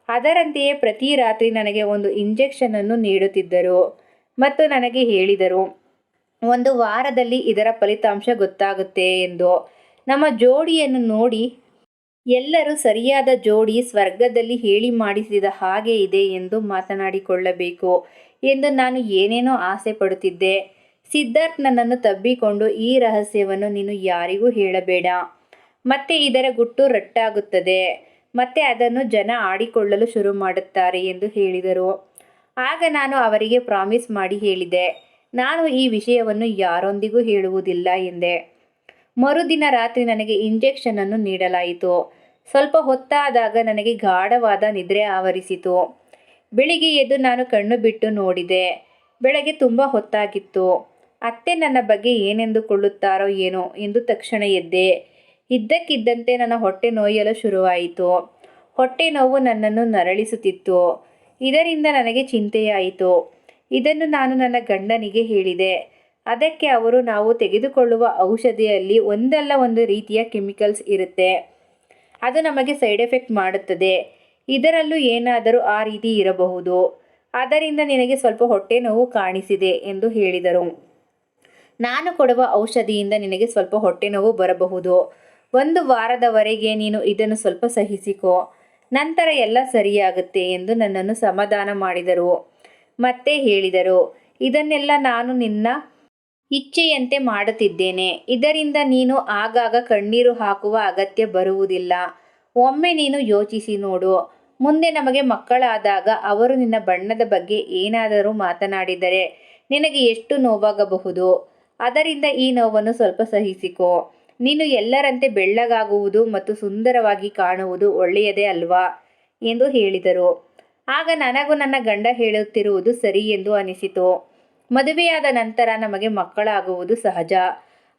ಅದರಂತೆಯೇ ಪ್ರತಿ ರಾತ್ರಿ ನನಗೆ ಒಂದು ಇಂಜೆಕ್ಷನನ್ನು ನೀಡುತ್ತಿದ್ದರು ಮತ್ತು ನನಗೆ ಹೇಳಿದರು, ಒಂದು ವಾರದಲ್ಲಿ ಇದರ ಫಲಿತಾಂಶ ಗೊತ್ತಾಗುತ್ತೆ ಎಂದು. ನಮ್ಮ ಜೋಡಿಯನ್ನು ನೋಡಿ ಎಲ್ಲರೂ ಸರಿಯಾದ ಜೋಡಿ ಸ್ವರ್ಗದಲ್ಲಿ ಹೇಳಿ ಮಾಡಿಸಿದ ಹಾಗೆ ಇದೆ ಎಂದು ಮಾತನಾಡಿಕೊಳ್ಳಬೇಕು ಎಂದು ನಾನು ಏನೇನೋ ಆಸೆ ಪಡುತ್ತಿದ್ದೆ. ಸಿದ್ಧಾರ್ಥ್ ನನ್ನನ್ನು ತಬ್ಬಿಕೊಂಡು ಈ ರಹಸ್ಯವನ್ನು ನೀನು ಯಾರಿಗೂ ಹೇಳಬೇಡ. ಮತ್ತೆ ಇದರ ಗುಟ್ಟು ರಟ್ಟಾಗುತ್ತದೆ. ಮತ್ತೆ ಅದನ್ನು ಜನ ಆಡಿಕೊಳ್ಳಲು ಶುರು ಮಾಡುತ್ತಾರೆ ಎಂದು ಹೇಳಿದರು. ಆಗ ನಾನು ಅವರಿಗೆ ಪ್ರಾಮಿಸ್ ಮಾಡಿ ಹೇಳಿದೆ. ನಾನು ಈ ವಿಷಯವನ್ನು ಯಾರೊಂದಿಗೂ ಹೇಳುವುದಿಲ್ಲ ಎಂದೆ. ಮರುದಿನ ರಾತ್ರಿ ನನಗೆ ಇಂಜೆಕ್ಷನನ್ನು ನೀಡಲಾಯಿತು. ಸ್ವಲ್ಪ ಹೊತ್ತಾದಾಗ ನನಗೆ ಗಾಢವಾದ ನಿದ್ರೆ ಆವರಿಸಿತು. ಬೆಳಿಗ್ಗೆ ಎದ್ದು ನಾನು ಕಣ್ಣು ಬಿಟ್ಟು ನೋಡಿದೆ. ಬೆಳಗ್ಗೆ ತುಂಬ ಹೊತ್ತಾಗಿತ್ತು. ಅತ್ತೆ ನನ್ನ ಬಗ್ಗೆ ಏನೆಂದುಕೊಳ್ಳುತ್ತಾರೋ ಏನೋ ಎಂದು ತಕ್ಷಣ ಎದ್ದೆ. ಇದ್ದಕ್ಕಿದ್ದಂತೆ ನನ್ನ ಹೊಟ್ಟೆ ನೋಯಲು ಶುರುವಾಯಿತು. ಹೊಟ್ಟೆ ನೋವು ನನ್ನನ್ನು ನರಳಿಸುತ್ತಿತ್ತು. ಇದರಿಂದ ನನಗೆ ಚಿಂತೆಯಾಯಿತು. ಇದನ್ನು ನಾನು ನನ್ನ ಗಂಡನಿಗೆ ಹೇಳಿದೆ. ಅದಕ್ಕೆ ಅವರು ನಾವು ತೆಗೆದುಕೊಳ್ಳುವ ಔಷಧಿಯಲ್ಲಿ ಒಂದಲ್ಲ ಒಂದು ರೀತಿಯ ಕೆಮಿಕಲ್ಸ್ ಇರುತ್ತೆ. ಅದು ನಮಗೆ ಸೈಡ್ ಎಫೆಕ್ಟ್ ಮಾಡುತ್ತದೆ. ಇದರಲ್ಲೂ ಏನಾದರೂ ಆ ರೀತಿ ಇರಬಹುದು. ಅದರಿಂದ ನಿನಗೆ ಸ್ವಲ್ಪ ಹೊಟ್ಟೆ ನೋವು ಕಾಣಿಸಿದೆ ಎಂದು ಹೇಳಿದರು. ನಾನು ಕೊಡುವ ಔಷಧಿಯಿಂದ ನಿನಗೆ ಸ್ವಲ್ಪ ಹೊಟ್ಟೆ ನೋವು ಬರಬಹುದು. ಒಂದು ವಾರದವರೆಗೆ ನೀನು ಇದನ್ನು ಸ್ವಲ್ಪ ಸಹಿಸಿಕೋ. ನಂತರ ಎಲ್ಲ ಸರಿಯಾಗುತ್ತೆ ಎಂದು ನನ್ನನ್ನು ಸಮಾಧಾನ ಮಾಡಿದರು. ಮತ್ತೆ ಹೇಳಿದರು, ಇದನ್ನೆಲ್ಲ ನಾನು ನಿನ್ನ ಇಚ್ಛೆಯಂತೆ ಮಾಡುತ್ತಿದ್ದೇನೆ ಇದರಿಂದ ನೀನು ಆಗಾಗ ಕಣ್ಣೀರು ಹಾಕುವ ಅಗತ್ಯ ಬರುವುದಿಲ್ಲ. ಒಮ್ಮೆ ನೀನು ಯೋಚಿಸಿ ನೋಡು. ಮುಂದೆ ನಮಗೆ ಮಕ್ಕಳಾದಾಗ ಅವರು ನಿನ್ನ ಬಣ್ಣದ ಬಗ್ಗೆ ಏನಾದರೂ ಮಾತನಾಡಿದರೆ ನಿನಗೆ ಎಷ್ಟು ನೋವಾಗಬಹುದು? ಅದರಿಂದ ಈ ನೋವನ್ನು ಸ್ವಲ್ಪ ಸಹಿಸಿಕೋ. ನೀನು ಎಲ್ಲರಂತೆ ಬೆಳ್ಳಗಾಗುವುದು ಮತ್ತು ಸುಂದರವಾಗಿ ಕಾಣುವುದು ಒಳ್ಳೆಯದೇ ಅಲ್ವಾ? ಎಂದು ಹೇಳಿದರು. ಆಗ ನನಗೂ ನನ್ನ ಗಂಡ ಹೇಳುತ್ತಿರುವುದು ಸರಿ ಎಂದು ಅನಿಸಿತು. ಮದುವೆಯಾದ ನಂತರ ನಮಗೆ ಮಕ್ಕಳಾಗುವುದು ಸಹಜ.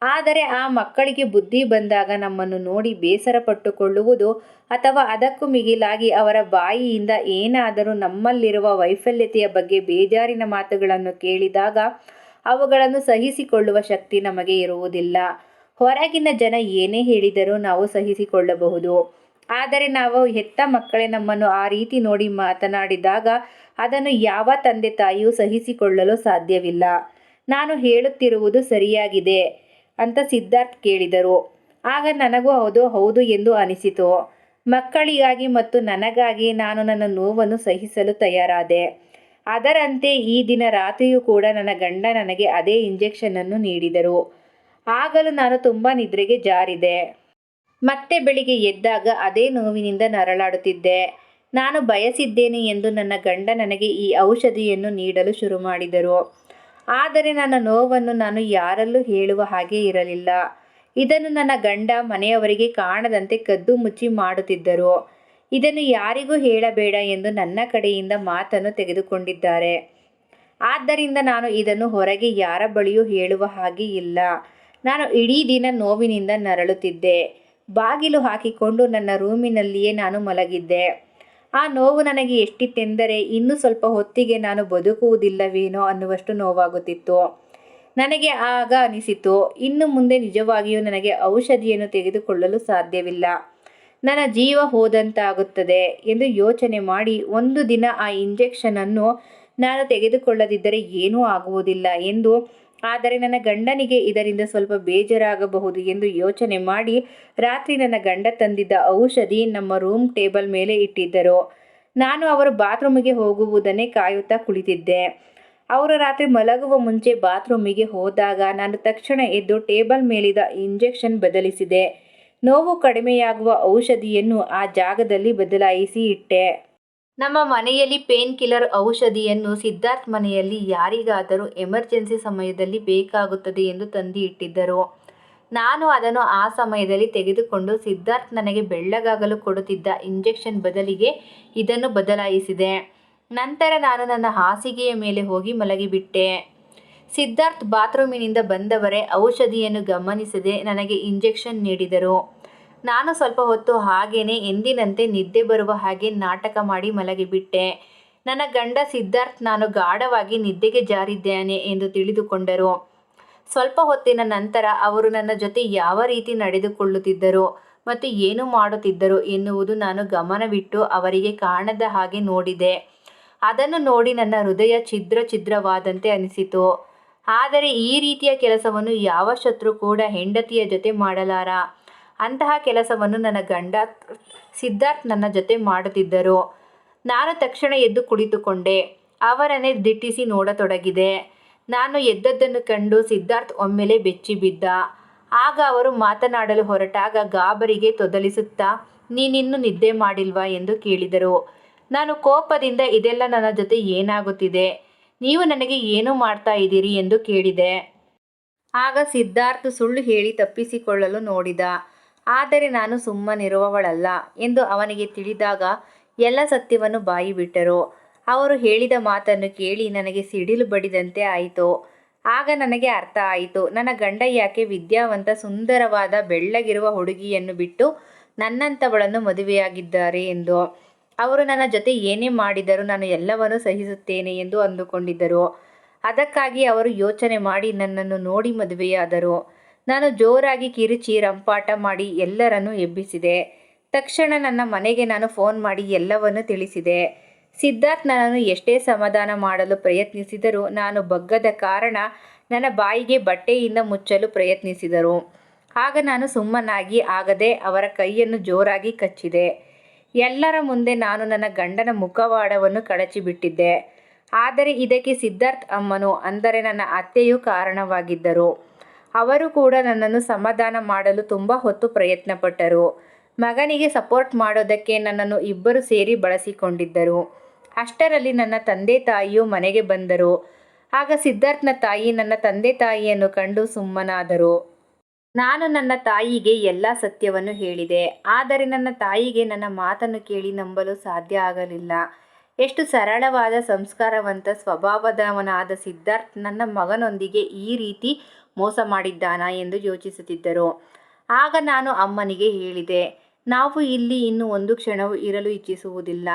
ಆದರೆ ಆ ಮಕ್ಕಳಿಗೆ ಬುದ್ಧಿ ಬಂದಾಗ ನಮ್ಮನ್ನು ನೋಡಿ ಬೇಸರ ಪಟ್ಟುಕೊಳ್ಳುವುದು ಅಥವಾ ಅದಕ್ಕೂ ಮಿಗಿಲಾಗಿ ಅವರ ಬಾಯಿಯಿಂದ ಏನಾದರೂ ನಮ್ಮಲ್ಲಿರುವ ವೈಫಲ್ಯತೆಯ ಬಗ್ಗೆ ಬೇಜಾರಿನ ಮಾತುಗಳನ್ನು ಕೇಳಿದಾಗ ಅವುಗಳನ್ನು ಸಹಿಸಿಕೊಳ್ಳುವ ಶಕ್ತಿ ನಮಗೆ ಇರುವುದಿಲ್ಲ. ಹೊರಗಿನ ಜನ ಏನೇ ಹೇಳಿದರೂ ನಾವು ಸಹಿಸಿಕೊಳ್ಳಬಹುದು. ಆದರೆ ನಾವು ಹೆತ್ತ ಮಕ್ಕಳೇ ನಮ್ಮನ್ನು ಆ ರೀತಿ ನೋಡಿ ಮಾತನಾಡಿದಾಗ ಅದನ್ನು ಯಾವ ತಂದೆ ತಾಯಿಯೂ ಸಹಿಸಿಕೊಳ್ಳಲು ಸಾಧ್ಯವಿಲ್ಲ. ನಾನು ಹೇಳುತ್ತಿರುವುದು ಸರಿಯಾಗಿದೆ ಅಂತ ಸಿದ್ಧಾರ್ಥ್ ಕೇಳಿದರು. ಆಗ ನನಗೂ ಹೌದು ಹೌದು ಎಂದು ಅನಿಸಿತು. ಮಕ್ಕಳಿಗಾಗಿ ಮತ್ತು ನನಗಾಗಿ ನಾನು ನನ್ನ ನೋವನ್ನು ಸಹಿಸಲು ತಯಾರಾದೆ. ಅದರಂತೆ ಈ ದಿನ ರಾತ್ರಿಯೂ ಕೂಡ ನನ್ನ ಗಂಡ ನನಗೆ ಅದೇ ಇಂಜೆಕ್ಷನನ್ನು ನೀಡಿದರು. ಆಗಲೂ ನಾನು ತುಂಬ ನಿದ್ರೆಗೆ ಜಾರಿದೆ. ಮತ್ತೆ ಬೆಳಿಗ್ಗೆ ಎದ್ದಾಗ ಅದೇ ನೋವಿನಿಂದ ನರಳಾಡುತ್ತಿದ್ದೆ. ನಾನು ಬಯಸಿದ್ದೇನೆ ಎಂದು ನನ್ನ ಗಂಡ ನನಗೆ ಈ ಔಷಧಿಯನ್ನು ನೀಡಲು ಶುರು ಮಾಡಿದರು. ಆದರೆ ನನ್ನ ನೋವನ್ನು ನಾನು ಯಾರಲ್ಲೂ ಹೇಳುವ ಹಾಗೆ ಇರಲಿಲ್ಲ. ಇದನ್ನು ನನ್ನ ಗಂಡ ಮನೆಯವರಿಗೆ ಕಾಣದಂತೆ ಕದ್ದು ಮುಚ್ಚಿ ಮಾಡುತ್ತಿದ್ದರು. ಇದನ್ನು ಯಾರಿಗೂ ಹೇಳಬೇಡ ಎಂದು ನನ್ನ ಕಡೆಯಿಂದ ಮಾತನ್ನು ತೆಗೆದುಕೊಂಡಿದ್ದಾರೆ. ಆದ್ದರಿಂದ ನಾನು ಇದನ್ನು ಹೊರಗೆ ಯಾರ ಬಳಿಯೂ ಹೇಳುವ ಹಾಗೆ ಇಲ್ಲ. ನಾನು ಇಡೀ ದಿನ ನೋವಿನಿಂದ ನರಳುತ್ತಿದ್ದೆ. ಬಾಗಿಲು ಹಾಕಿಕೊಂಡು ನನ್ನ ರೂಮಿನಲ್ಲಿಯೇ ನಾನು ಮಲಗಿದ್ದೆ. ಆ ನೋವು ನನಗೆ ಎಷ್ಟಿತ್ತೆಂದರೆ ಇನ್ನೂ ಸ್ವಲ್ಪ ಹೊತ್ತಿಗೆ ನಾನು ಬದುಕುವುದಿಲ್ಲವೇನೋ ಅನ್ನುವಷ್ಟು ನೋವಾಗುತ್ತಿತ್ತು. ನನಗೆ ಆಗ ಅನಿಸಿತು, ಇನ್ನು ಮುಂದೆ ನಿಜವಾಗಿಯೂ ನನಗೆ ಔಷಧಿಯನ್ನು ತೆಗೆದುಕೊಳ್ಳಲು ಸಾಧ್ಯವಿಲ್ಲ. ನನ್ನ ಜೀವ ಹೋದಂತಾಗುತ್ತದೆ ಎಂದು ಯೋಚನೆ ಮಾಡಿ ಒಂದು ದಿನ ಆ ಇಂಜೆಕ್ಷನನ್ನು ನಾನು ತೆಗೆದುಕೊಳ್ಳದಿದ್ದರೆ ಏನೂ ಆಗುವುದಿಲ್ಲ ಎಂದು ಆದರೆ ನನ್ನ ಗಂಡನಿಗೆ ಇದರಿಂದ ಸ್ವಲ್ಪ ಬೇಜಾರಾಗಬಹುದು ಎಂದು ಯೋಚನೆ ಮಾಡಿ ರಾತ್ರಿ ನನ್ನ ಗಂಡ ತಂದಿದ್ದ ಔಷಧಿ ನಮ್ಮ ರೂಮ್ ಟೇಬಲ್ ಮೇಲೆ ಇಟ್ಟಿದ್ದರು. ನಾನು ಅವರು ಬಾತ್ರೂಮಿಗೆ ಹೋಗುವುದನ್ನೇ ಕಾಯುತ್ತಾ ಕುಳಿತಿದ್ದೆ. ಅವರು ರಾತ್ರಿ ಮಲಗುವ ಮುಂಚೆ ಬಾತ್ರೂಮಿಗೆ ಹೋದಾಗ ನಾನು ತಕ್ಷಣ ಎದ್ದು ಟೇಬಲ್ ಮೇಲಿದ ಇಂಜೆಕ್ಷನ್ ಬದಲಿಸಿದೆ. ನೋವು ಕಡಿಮೆಯಾಗುವ ಔಷಧಿಯನ್ನು ಆ ಜಾಗದಲ್ಲಿ ಬದಲಾಯಿಸಿ ಇಟ್ಟೆ. ನಮ್ಮ ಮನೆಯಲ್ಲಿ ಪೇನ್ ಕಿಲ್ಲರ್ ಔಷಧಿಯನ್ನು ಸಿದ್ಧಾರ್ಥ್ ಮನೆಯಲ್ಲಿ ಯಾರಿಗಾದರೂ ಎಮರ್ಜೆನ್ಸಿ ಸಮಯದಲ್ಲಿ ಬೇಕಾಗುತ್ತದೆ ಎಂದು ತಂದಿ ಇಟ್ಟಿದ್ದರು. ನಾನು ಅದನ್ನು ಆ ಸಮಯದಲ್ಲಿ ತೆಗೆದುಕೊಂಡು ಸಿದ್ಧಾರ್ಥ್ ನನಗೆ ಬೆಳ್ಳಗಾಗಲು ಕೊಡುತ್ತಿದ್ದ ಇಂಜೆಕ್ಷನ್ ಬದಲಿಗೆ ಇದನ್ನು ಬದಲಾಯಿಸಿದೆ. ನಂತರ ನಾನು ನನ್ನ ಹಾಸಿಗೆಯ ಮೇಲೆ ಹೋಗಿ ಮಲಗಿಬಿಟ್ಟೆ. ಸಿದ್ಧಾರ್ಥ್ ಬಾತ್ರೂಮಿನಿಂದ ಬಂದವರೇ ಔಷಧಿಯನ್ನು ಗಮನಿಸದೆ ನನಗೆ ಇಂಜೆಕ್ಷನ್ ನೀಡಿದರು. ನಾನು ಸ್ವಲ್ಪ ಹೊತ್ತು ಹಾಗೇನೆ ಎಂದಿನಂತೆ ನಿದ್ದೆ ಬರುವ ಹಾಗೆ ನಾಟಕ ಮಾಡಿ ಮಲಗಿಬಿಟ್ಟೆ. ನನ್ನ ಗಂಡ ಸಿದ್ಧಾರ್ಥ್ ನಾನು ಗಾಢವಾಗಿ ನಿದ್ದೆಗೆ ಜಾರಿದ್ದೇನೆ ಎಂದು ತಿಳಿದುಕೊಂಡರು. ಸ್ವಲ್ಪ ಹೊತ್ತಿನ ನಂತರ ಅವರು ನನ್ನ ಜೊತೆ ಯಾವ ರೀತಿ ನಡೆದುಕೊಳ್ಳುತ್ತಿದ್ದರು ಮತ್ತು ಏನು ಮಾಡುತ್ತಿದ್ದರು ಎನ್ನುವುದು ನಾನು ಗಮನವಿಟ್ಟು ಅವರಿಗೆ ಕಾಣದ ಹಾಗೆ ನೋಡಿದೆ. ಅದನ್ನು ನೋಡಿ ನನ್ನ ಹೃದಯ ಛಿದ್ರ ಛಿದ್ರವಾದಂತೆ ಅನಿಸಿತು. ಆದರೆ ಈ ರೀತಿಯ ಕೆಲಸವನ್ನು ಯಾವ ಶತ್ರು ಕೂಡ ಹೆಂಡತಿಯ ಜೊತೆ ಮಾಡಲಾರ. ಅಂತಹ ಕೆಲಸವನ್ನು ನನ್ನ ಗಂಡ ಸಿದ್ಧಾರ್ಥ್ ನನ್ನ ಜೊತೆ ಮಾಡುತ್ತಿದ್ದರು. ನಾನು ತಕ್ಷಣ ಎದ್ದು ಕುಳಿತುಕೊಂಡೆ. ಅವರನ್ನೇ ದಿಟ್ಟಿಸಿ ನೋಡತೊಡಗಿದೆ. ನಾನು ಎದ್ದದ್ದನ್ನು ಕಂಡು ಸಿದ್ಧಾರ್ಥ್ ಒಮ್ಮೆಲೆ ಬೆಚ್ಚಿ ಬಿದ್ದ. ಆಗ ಅವರು ಮಾತನಾಡಲು ಹೊರಟಾಗ ಗಾಬರಿಗೆ ತೊದಲಿಸುತ್ತಾ, ನೀನಿನ್ನೂ ನಿದ್ದೆ ಮಾಡಿಲ್ವಾ ಎಂದು ಕೇಳಿದರು. ನಾನು ಕೋಪದಿಂದ ಇದೆಲ್ಲ ನನ್ನ ಜೊತೆ ಏನಾಗುತ್ತಿದೆ? ನೀವು ನನಗೆ ಏನು ಮಾಡ್ತಾ ಇದ್ದೀರಿ ಎಂದು ಕೇಳಿದೆ. ಆಗ ಸಿದ್ಧಾರ್ಥ್ ಸುಳ್ಳು ಹೇಳಿ ತಪ್ಪಿಸಿಕೊಳ್ಳಲು ನೋಡಿದ. ಆದರೆ ನಾನು ಸುಮ್ಮನಿರುವವಳಲ್ಲ ಎಂದು ಅವನಿಗೆ ತಿಳಿದಾಗ ಎಲ್ಲ ಸತ್ಯವನ್ನು ಬಾಯಿ ಬಿಟ್ಟರು. ಅವರು ಹೇಳಿದ ಮಾತನ್ನು ಕೇಳಿ ನನಗೆ ಸಿಡಿಲು ಬಡಿದಂತೆ ಆಯಿತು. ಆಗ ನನಗೆ ಅರ್ಥ ಆಯಿತು. ನನ್ನ ಗಂಡ ಯಾಕೆ ವಿದ್ಯಾವಂತ ಸುಂದರವಾದ ಬೆಳ್ಳಗಿರುವ ಹುಡುಗಿಯನ್ನು ಬಿಟ್ಟು ನನ್ನಂಥವಳನ್ನು ಮದುವೆಯಾಗಿದ್ದಾರೆ ಎಂದು. ಅವರು ನನ್ನ ಜೊತೆ ಏನೇ ಮಾಡಿದರೂ ನಾನು ಎಲ್ಲವನ್ನೂ ಸಹಿಸುತ್ತೇನೆ ಎಂದು ಅಂದುಕೊಂಡಿದ್ದರು. ಅದಕ್ಕಾಗಿ ಅವರು ಯೋಚನೆ ಮಾಡಿ ನನ್ನನ್ನು ನೋಡಿ ಮದುವೆಯಾದರು. ನಾನು ಜೋರಾಗಿ ಕಿರುಚಿ ರಂಪಾಟ ಮಾಡಿ ಎಲ್ಲರನ್ನೂ ಎಬ್ಬಿಸಿದೆ. ತಕ್ಷಣ ನನ್ನ ಮನೆಗೆ ನಾನು ಫೋನ್ ಮಾಡಿ ಎಲ್ಲವನ್ನು ತಿಳಿಸಿದೆ. ಸಿದ್ಧಾರ್ಥ್ ನನ್ನನ್ನು ಎಷ್ಟೇ ಸಮಾಧಾನ ಮಾಡಲು ಪ್ರಯತ್ನಿಸಿದರೂ ನಾನು ಬಗ್ಗದ ಕಾರಣ ನನ್ನ ಬಾಯಿಗೆ ಬಟ್ಟೆಯಿಂದ ಮುಚ್ಚಲು ಪ್ರಯತ್ನಿಸಿದರು. ಆಗ ನಾನು ಸುಮ್ಮನಾಗಿ ಆಗದೆ ಅವರ ಕೈಯನ್ನು ಜೋರಾಗಿ ಕಚ್ಚಿದೆ. ಎಲ್ಲರ ಮುಂದೆ ನಾನು ನನ್ನ ಗಂಡನ ಮುಖವಾಡವನ್ನು ಕಳಚಿಬಿಟ್ಟಿದ್ದೆ. ಆದರೆ ಇದಕ್ಕೆ ಸಿದ್ಧಾರ್ಥ್ ಅಮ್ಮನು ಅಂದರೆ ನನ್ನ ಅತ್ತೆಯೂ ಕಾರಣವಾಗಿದ್ದರು. ಅವರು ಕೂಡ ನನ್ನನ್ನು ಸಮಾಧಾನ ಮಾಡಲು ತುಂಬ ಹೊತ್ತು ಪ್ರಯತ್ನಪಟ್ಟರು. ಮಗನಿಗೆ ಸಪೋರ್ಟ್ ಮಾಡೋದಕ್ಕೆ ನನ್ನನ್ನು ಇಬ್ಬರು ಸೇರಿ ಬಳಸಿಕೊಂಡಿದ್ದರು. ಅಷ್ಟರಲ್ಲಿ ನನ್ನ ತಂದೆ ತಾಯಿಯು ಮನೆಗೆ ಬಂದರು. ಆಗ ಸಿದ್ಧಾರ್ಥನ ತಾಯಿ ನನ್ನ ತಂದೆ ತಾಯಿಯನ್ನು ಕಂಡು ಸುಮ್ಮನಾದರು. ನಾನು ನನ್ನ ತಾಯಿಗೆ ಎಲ್ಲ ಸತ್ಯವನ್ನು ಹೇಳಿದೆ. ಆದರೆ ನನ್ನ ತಾಯಿಗೆ ನನ್ನ ಮಾತನ್ನು ಕೇಳಿ ನಂಬಲು ಸಾಧ್ಯ ಆಗಲಿಲ್ಲ. ಎಷ್ಟು ಸರಳವಾದ ಸಂಸ್ಕಾರವಂತ ಸ್ವಭಾವದವನಾದ ಸಿದ್ಧಾರ್ಥ್ ನನ್ನ ಮಗನೊಂದಿಗೆ ಈ ರೀತಿ ಮೋಸ ಮಾಡಿದ್ದಾನಾ ಎಂದು ಯೋಚಿಸುತ್ತಿದ್ದರು. ಆಗ ನಾನು ಅಮ್ಮನಿಗೆ ಹೇಳಿದೆ, ನಾವು ಇಲ್ಲಿ ಇನ್ನು ಒಂದು ಕ್ಷಣವೂ ಇರಲು ಇಚ್ಛಿಸುವುದಿಲ್ಲ.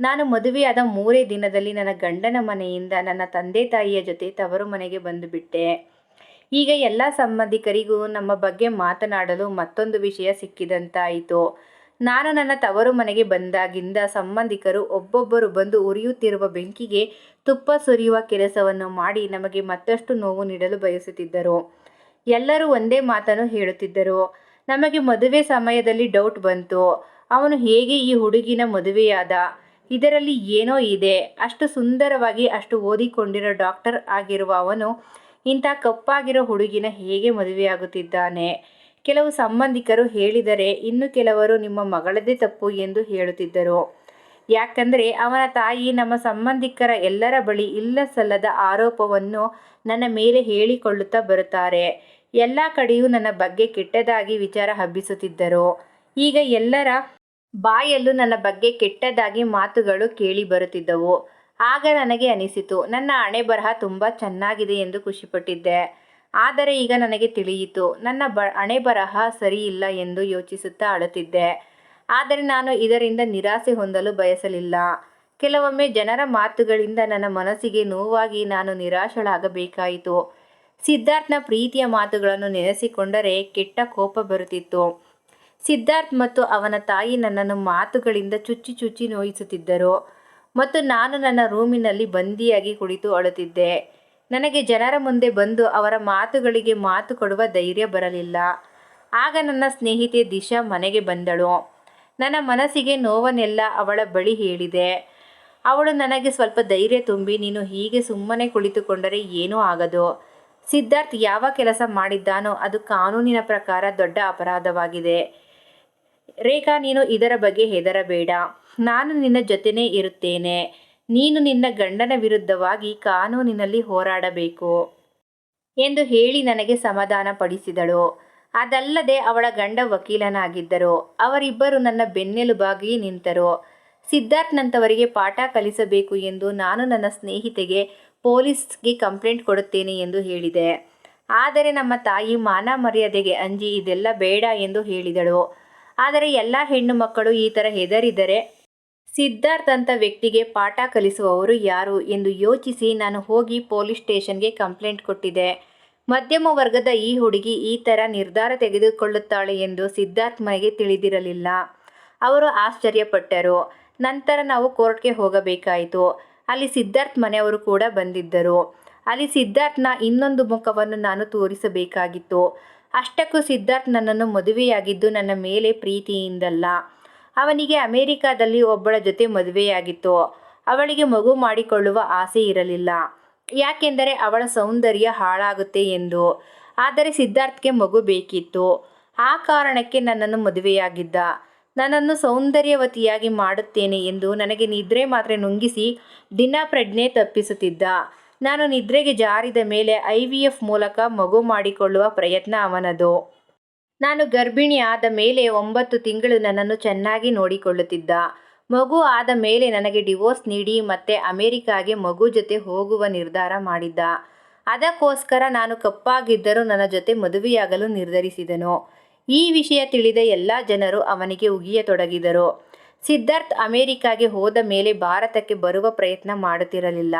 ನಾನು ಮದುವೆಯಾದ ಮೂರೇ ದಿನದಲ್ಲಿ ನನ್ನ ಗಂಡನ ಮನೆಯಿಂದ ನನ್ನ ತಂದೆ ತಾಯಿಯ ಜೊತೆ ತವರು ಮನೆಗೆ ಬಂದುಬಿಟ್ಟೆ. ಈಗ ಎಲ್ಲ ಸಂಬಂಧಿಕರಿಗೂ ನಮ್ಮ ಬಗ್ಗೆ ಮಾತನಾಡಲು ಮತ್ತೊಂದು ವಿಷಯ ಸಿಕ್ಕಿದಂತಾಯಿತು. ನಾನು ನನ್ನ ತವರು ಮನೆಗೆ ಬಂದಾಗಿಂದ ಸಂಬಂಧಿಕರು ಒಬ್ಬೊಬ್ಬರು ಬಂದು ಉರಿಯುತ್ತಿರುವ ಬೆಂಕಿಗೆ ತುಪ್ಪ ಸುರಿಯುವ ಕೆಲಸವನ್ನು ಮಾಡಿ ನಮಗೆ ಮತ್ತಷ್ಟು ನೋವು ನೀಡಲು ಬಯಸುತ್ತಿದ್ದರು. ಎಲ್ಲರೂ ಒಂದೇ ಮಾತನ್ನು ಹೇಳುತ್ತಿದ್ದರು. ನಮಗೆ ಮದುವೆ ಸಮಯದಲ್ಲಿ ಡೌಟ್ ಬಂತು. ಅವನು ಹೇಗೆ ಈ ಹುಡುಗಿನ ಮದುವೆಯಾದ? ಇದರಲ್ಲಿ ಏನೋ ಇದೆ. ಅಷ್ಟು ಸುಂದರವಾಗಿ ಅಷ್ಟು ಓದಿಕೊಂಡಿರೋ ಡಾಕ್ಟರ್ ಆಗಿರುವ ಅವನು ಇಂಥ ಕಪ್ಪಾಗಿರೋ ಹುಡುಗಿನ ಹೇಗೆ ಮದುವೆಯಾಗುತ್ತಿದ್ದಾನೆ? ಕೆಲವು ಸಂಬಂಧಿಕರು ಹೇಳಿದರೆ ಇನ್ನು ಕೆಲವರು ನಿಮ್ಮ ಮಗಳದೇ ತಪ್ಪು ಎಂದು ಹೇಳುತ್ತಿದ್ದರು. ಯಾಕಂದರೆ ಅವನ ತಾಯಿ ನಮ್ಮ ಸಂಬಂಧಿಕರ ಎಲ್ಲರ ಬಳಿ ಇಲ್ಲ ಸಲ್ಲದ ಆರೋಪವನ್ನು ನನ್ನ ಮೇಲೆ ಹೇಳಿಕೊಳ್ಳುತ್ತಾ ಬರುತ್ತಾರೆ. ಎಲ್ಲ ಕಡೆಯೂ ನನ್ನ ಬಗ್ಗೆ ಕೆಟ್ಟದಾಗಿ ವಿಚಾರ ಹಬ್ಬಿಸುತ್ತಿದ್ದರು. ಈಗ ಎಲ್ಲರ ಬಾಯಲ್ಲೂ ನನ್ನ ಬಗ್ಗೆ ಕೆಟ್ಟದಾಗಿ ಮಾತುಗಳು ಕೇಳಿ ಬರುತ್ತಿದ್ದವು. ಆಗ ನನಗೆ ಅನಿಸಿತು, ನನ್ನ ಹಣೆ ಬರಹ ತುಂಬ ಚೆನ್ನಾಗಿದೆ ಎಂದು ಖುಷಿಪಟ್ಟಿದ್ದೆ. ಆದರೆ ಈಗ ನನಗೆ ತಿಳಿಯಿತು, ನನ್ನ ಬ, ಹಣೆ ಬರಹ ಸರಿಯಿಲ್ಲ ಎಂದು ಯೋಚಿಸುತ್ತಾ ಅಳುತ್ತಿದ್ದೆ. ಆದರೆ ನಾನು ಇದರಿಂದ ನಿರಾಸೆ ಹೊಂದಲು ಬಯಸಲಿಲ್ಲ. ಕೆಲವೊಮ್ಮೆ ಜನರ ಮಾತುಗಳಿಂದ ನನ್ನ ಮನಸ್ಸಿಗೆ ನೋವಾಗಿ ನಾನು ನಿರಾಶಳಾಗಬೇಕಾಯಿತು. ಸಿದ್ಧಾರ್ಥನ ಪ್ರೀತಿಯ ಮಾತುಗಳನ್ನು ನೆನೆಸಿಕೊಂಡರೆ ಕೆಟ್ಟ ಕೋಪ ಬರುತ್ತಿತ್ತು. ಸಿದ್ಧಾರ್ಥ್ ಮತ್ತು ಅವನ ತಾಯಿ ನನ್ನನ್ನು ಮಾತುಗಳಿಂದ ಚುಚ್ಚಿ ಚುಚ್ಚಿ ನೋಯಿಸುತ್ತಿದ್ದರು ಮತ್ತು ನಾನು ನನ್ನ ರೂಮಿನಲ್ಲಿ ಬಂದಿಯಾಗಿ ಕುಳಿತು ಅಳುತ್ತಿದ್ದೆ. ನನಗೆ ಜನರ ಮುಂದೆ ಬಂದು ಅವರ ಮಾತುಗಳಿಗೆ ಮಾತು ಕೊಡುವ ಧೈರ್ಯ ಬರಲಿಲ್ಲ. ಆಗ ನನ್ನ ಸ್ನೇಹಿತೆ ದಿಶಾ ಮನೆಗೆ ಬಂದಳು. ನನ್ನ ಮನಸ್ಸಿಗೆ ನೋವನ್ನೆಲ್ಲ ಅವಳ ಬಳಿ ಹೇಳಿದೆ. ಅವಳು ನನಗೆ ಸ್ವಲ್ಪ ಧೈರ್ಯ ತುಂಬಿ, ನೀನು ಹೀಗೆ ಸುಮ್ಮನೆ ಕುಳಿತುಕೊಂಡರೆ ಏನೂ ಆಗದು. ಸಿದ್ಧಾರ್ಥ್ ಯಾವ ಕೆಲಸ ಮಾಡಿದ್ದಾನೋ ಅದು ಕಾನೂನಿನ ಪ್ರಕಾರ ದೊಡ್ಡ ಅಪರಾಧವಾಗಿದೆ. ರೇಖಾ, ನೀನು ಇದರ ಬಗ್ಗೆ ಹೆದರಬೇಡ. ನಾನು ನಿನ್ನ ಜೊತೆನೇ ಇರುತ್ತೇನೆ. ನೀನು ನಿನ್ನ ಗಂಡನ ವಿರುದ್ಧವಾಗಿ ಕಾನೂನಿನಲ್ಲಿ ಹೋರಾಡಬೇಕು ಎಂದು ಹೇಳಿ ನನಗೆ ಸಮಾಧಾನ ಪಡಿಸಿದಳು. ಅದಲ್ಲದೆ ಅವಳ ಗಂಡ ವಕೀಲನಾಗಿದ್ದರು. ಅವರಿಬ್ಬರು ನನ್ನ ಬೆನ್ನೆಲುಬಾಗಿ ನಿಂತರು. ಸಿದ್ಧಾರ್ಥ್ನಂಥವರಿಗೆ ಪಾಠ ಕಲಿಸಬೇಕು ಎಂದು ನಾನು ನನ್ನ ಸ್ನೇಹಿತೆಗೆ ಪೊಲೀಸ್ಗೆ ಕಂಪ್ಲೇಂಟ್ ಕೊಡುತ್ತೇನೆ ಎಂದು ಹೇಳಿದೆ. ಆದರೆ ನಮ್ಮ ತಾಯಿ ಮಾನ ಮರ್ಯಾದೆಗೆ ಅಂಜಿ ಇದೆಲ್ಲ ಬೇಡ ಎಂದು ಹೇಳಿದಳು. ಆದರೆ ಎಲ್ಲ ಹೆಣ್ಣು ಮಕ್ಕಳು ಈ ಥರ ಹೆದರಿದರೆ ಸಿದ್ಧಾರ್ಥ್ ಅಂತ ವ್ಯಕ್ತಿಗೆ ಪಾಠ ಕಲಿಸುವವರು ಯಾರು ಎಂದು ಯೋಚಿಸಿ ನಾನು ಹೋಗಿ ಪೊಲೀಸ್ ಸ್ಟೇಷನ್ಗೆ ಕಂಪ್ಲೇಂಟ್ ಕೊಟ್ಟಿದ್ದೆ. ಮಧ್ಯಮ ವರ್ಗದ ಈ ಹುಡುಗಿ ಈ ಥರ ನಿರ್ಧಾರ ತೆಗೆದುಕೊಳ್ಳುತ್ತಾಳೆ ಎಂದು ಸಿದ್ಧಾರ್ಥ್ ಮನೆಗೆ ತಿಳಿದಿರಲಿಲ್ಲ. ಅವರು ಆಶ್ಚರ್ಯಪಟ್ಟರು. ನಂತರ ನಾವು ಕೋರ್ಟ್ಗೆ ಹೋಗಬೇಕಾಯಿತು. ಅಲ್ಲಿ ಸಿದ್ಧಾರ್ಥ್ ಮನೆಯವರು ಕೂಡ ಬಂದಿದ್ದರು. ಅಲ್ಲಿ ಸಿದ್ಧಾರ್ಥ್ನ ಇನ್ನೊಂದು ಮುಖವನ್ನು ನಾನು ತೋರಿಸಬೇಕಾಗಿತ್ತು. ಅಷ್ಟಕ್ಕೂ ಸಿದ್ಧಾರ್ಥ್ ನನ್ನನ್ನು ಮದುವೆಯಾಗಿದ್ದು ನನ್ನ ಮೇಲೆ ಪ್ರೀತಿಯಿಂದಲ್ಲ. ಅವನಿಗೆ ಅಮೇರಿಕಾದಲ್ಲಿ ಒಬ್ಬಳ ಜೊತೆ ಮದುವೆಯಾಗಿತ್ತು. ಅವಳಿಗೆ ಮಗು ಮಾಡಿಕೊಳ್ಳುವ ಆಸೆ ಇರಲಿಲ್ಲ. ಯಾಕೆಂದರೆ ಅವಳ ಸೌಂದರ್ಯ ಹಾಳಾಗುತ್ತೆ ಎಂದು. ಆದರೆ ಸಿದ್ಧಾರ್ಥ್ಗೆ ಮಗು ಬೇಕಿತ್ತು. ಆ ಕಾರಣಕ್ಕೆ ನನ್ನನ್ನು ಮದುವೆಯಾಗಿದ್ದ. ನನ್ನನ್ನು ಸೌಂದರ್ಯವತಿಯಾಗಿ ಮಾಡುತ್ತೇನೆ ಎಂದು ನನಗೆ ನಿದ್ರೆ ಮಾತ್ರ ನುಂಗಿಸಿ ದಿನ ಪ್ರಜ್ಞೆ ತಪ್ಪಿಸುತ್ತಿದ್ದ. ನಾನು ನಿದ್ರೆಗೆ ಜಾರಿದ ಮೇಲೆ ಐ ವಿ ಎಫ್ ಮೂಲಕ ಮಗು ಮಾಡಿಕೊಳ್ಳುವ ಪ್ರಯತ್ನ ಅವನದು. ನಾನು ಗರ್ಭಿಣಿ ಆದ ಮೇಲೆ ಒಂಬತ್ತು ತಿಂಗಳು ನನ್ನನ್ನು ಚೆನ್ನಾಗಿ ನೋಡಿಕೊಳ್ಳುತ್ತಿದ್ದ. ಮಗು ಆದ ಮೇಲೆ ನನಗೆ ಡಿವೋರ್ಸ್ ನೀಡಿ ಮತ್ತೆ ಅಮೇರಿಕಾಗೆ ಮಗು ಜೊತೆ ಹೋಗುವ ನಿರ್ಧಾರ ಮಾಡಿದ್ದ. ಅದಕ್ಕೋಸ್ಕರ ನಾನು ಕಪ್ಪಾಗಿದ್ದರೂ ನನ್ನ ಜೊತೆ ಮದುವೆಯಾಗಲು ನಿರ್ಧರಿಸಿದನು. ಈ ವಿಷಯ ತಿಳಿದ ಎಲ್ಲ ಜನರು ಅವನಿಗೆ ಉಗಿಯತೊಡಗಿದರು. ಸಿದ್ಧಾರ್ಥ್ ಅಮೇರಿಕಾಗೆ ಹೋದ ಮೇಲೆ ಭಾರತಕ್ಕೆ ಬರುವ ಪ್ರಯತ್ನ ಮಾಡುತ್ತಿರಲಿಲ್ಲ.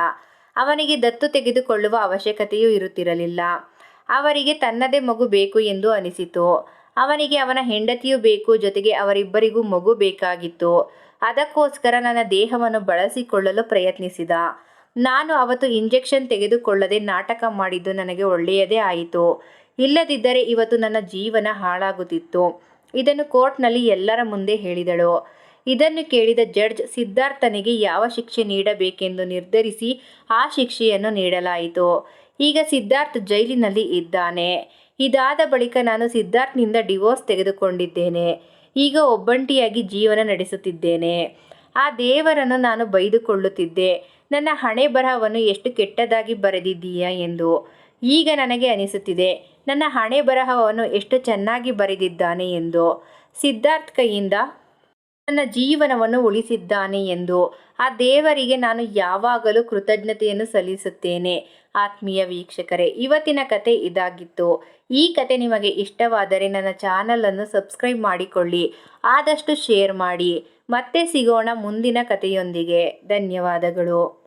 ಅವನಿಗೆ ದತ್ತು ತೆಗೆದುಕೊಳ್ಳುವ ಅವಶ್ಯಕತೆಯೂ ಇರುತ್ತಿರಲಿಲ್ಲ. ಅವರಿಗೆ ತನ್ನದೇ ಮಗು ಬೇಕು ಎಂದು ಅನಿಸಿತು. ಅವನಿಗೆ ಅವನ ಹೆಂಡತಿಯೂ ಬೇಕು, ಜೊತೆಗೆ ಅವರಿಬ್ಬರಿಗೂ ಮಗು ಬೇಕಾಗಿತ್ತು. ಅದಕ್ಕೋಸ್ಕರ ನನ್ನ ದೇಹವನ್ನು ಬಳಸಿಕೊಳ್ಳಲು ಪ್ರಯತ್ನಿಸಿದ. ನಾನು ಅವತ್ತು ಇಂಜೆಕ್ಷನ್ ತೆಗೆದುಕೊಳ್ಳದೆ ನಾಟಕ ಮಾಡಿದ್ದು ನನಗೆ ಒಳ್ಳೆಯದೇ ಆಯಿತು. ಇಲ್ಲದಿದ್ದರೆ ಇವತ್ತು ನನ್ನ ಜೀವನ ಹಾಳಾಗುತ್ತಿತ್ತು. ಇದನ್ನು ಕೋರ್ಟ್ನಲ್ಲಿ ಎಲ್ಲರ ಮುಂದೆ ಹೇಳಿದಳು. ಇದನ್ನು ಕೇಳಿದ ಜಡ್ಜ್ ಸಿದ್ಧಾರ್ಥನಿಗೆ ಯಾವ ಶಿಕ್ಷೆ ನೀಡಬೇಕೆಂದು ನಿರ್ಧರಿಸಿ ಆ ಶಿಕ್ಷೆಯನ್ನು ನೀಡಲಾಯಿತು. ಈಗ ಸಿದ್ಧಾರ್ಥ್ ಜೈಲಿನಲ್ಲಿ ಇದ್ದಾನೆ. ಇದಾದ ಬಳಿಕ ನಾನು ಸಿದ್ಧಾರ್ಥ್ನಿಂದ ಡಿವೋರ್ಸ್ ತೆಗೆದುಕೊಂಡಿದ್ದೇನೆ. ಈಗ ಒಬ್ಬಂಟಿಯಾಗಿ ಜೀವನ ನಡೆಸುತ್ತಿದ್ದೇನೆ. ಆ ದೇವರನ್ನು ನಾನು ಬೈದುಕೊಳ್ಳುತ್ತಿದ್ದೆ. ನನ್ನ ಹಣೆ ಬರಹವನ್ನು ಎಷ್ಟು ಕೆಟ್ಟದಾಗಿ ಬರೆದಿದ್ದೀಯಾ ಎಂದು. ಈಗ ನನಗೆ ಅನಿಸುತ್ತಿದೆ, ನನ್ನ ಹಣೆ ಬರಹವನ್ನು ಎಷ್ಟು ಚೆನ್ನಾಗಿ ಬರೆದಿದ್ದಾನೆ ಎಂದು. ಸಿದ್ಧಾರ್ಥ್ ಕೈಯಿಂದ ನನ್ನ ಜೀವನವನ್ನು ಉಳಿಸಿದ್ದಾನೆ ಎಂದು. ಆ ದೇವರಿಗೆ ನಾನು ಯಾವಾಗಲೂ ಕೃತಜ್ಞತೆಯನ್ನು ಸಲ್ಲಿಸುತ್ತೇನೆ. ಆತ್ಮೀಯ ವೀಕ್ಷಕರೇ, ಇವತ್ತಿನ ಕತೆ ಇದಾಗಿತ್ತು. ಈ ಕತೆ ನಿಮಗೆ ಇಷ್ಟವಾದರೆ ನನ್ನ ಚಾನಲನ್ನು ಸಬ್ಸ್ಕ್ರೈಬ್ ಮಾಡಿಕೊಳ್ಳಿ, ಆದಷ್ಟು ಶೇರ್ ಮಾಡಿ. ಮತ್ತೆ ಸಿಗೋಣ ಮುಂದಿನ ಕಥೆಯೊಂದಿಗೆ ಧನ್ಯವಾದಗಳು.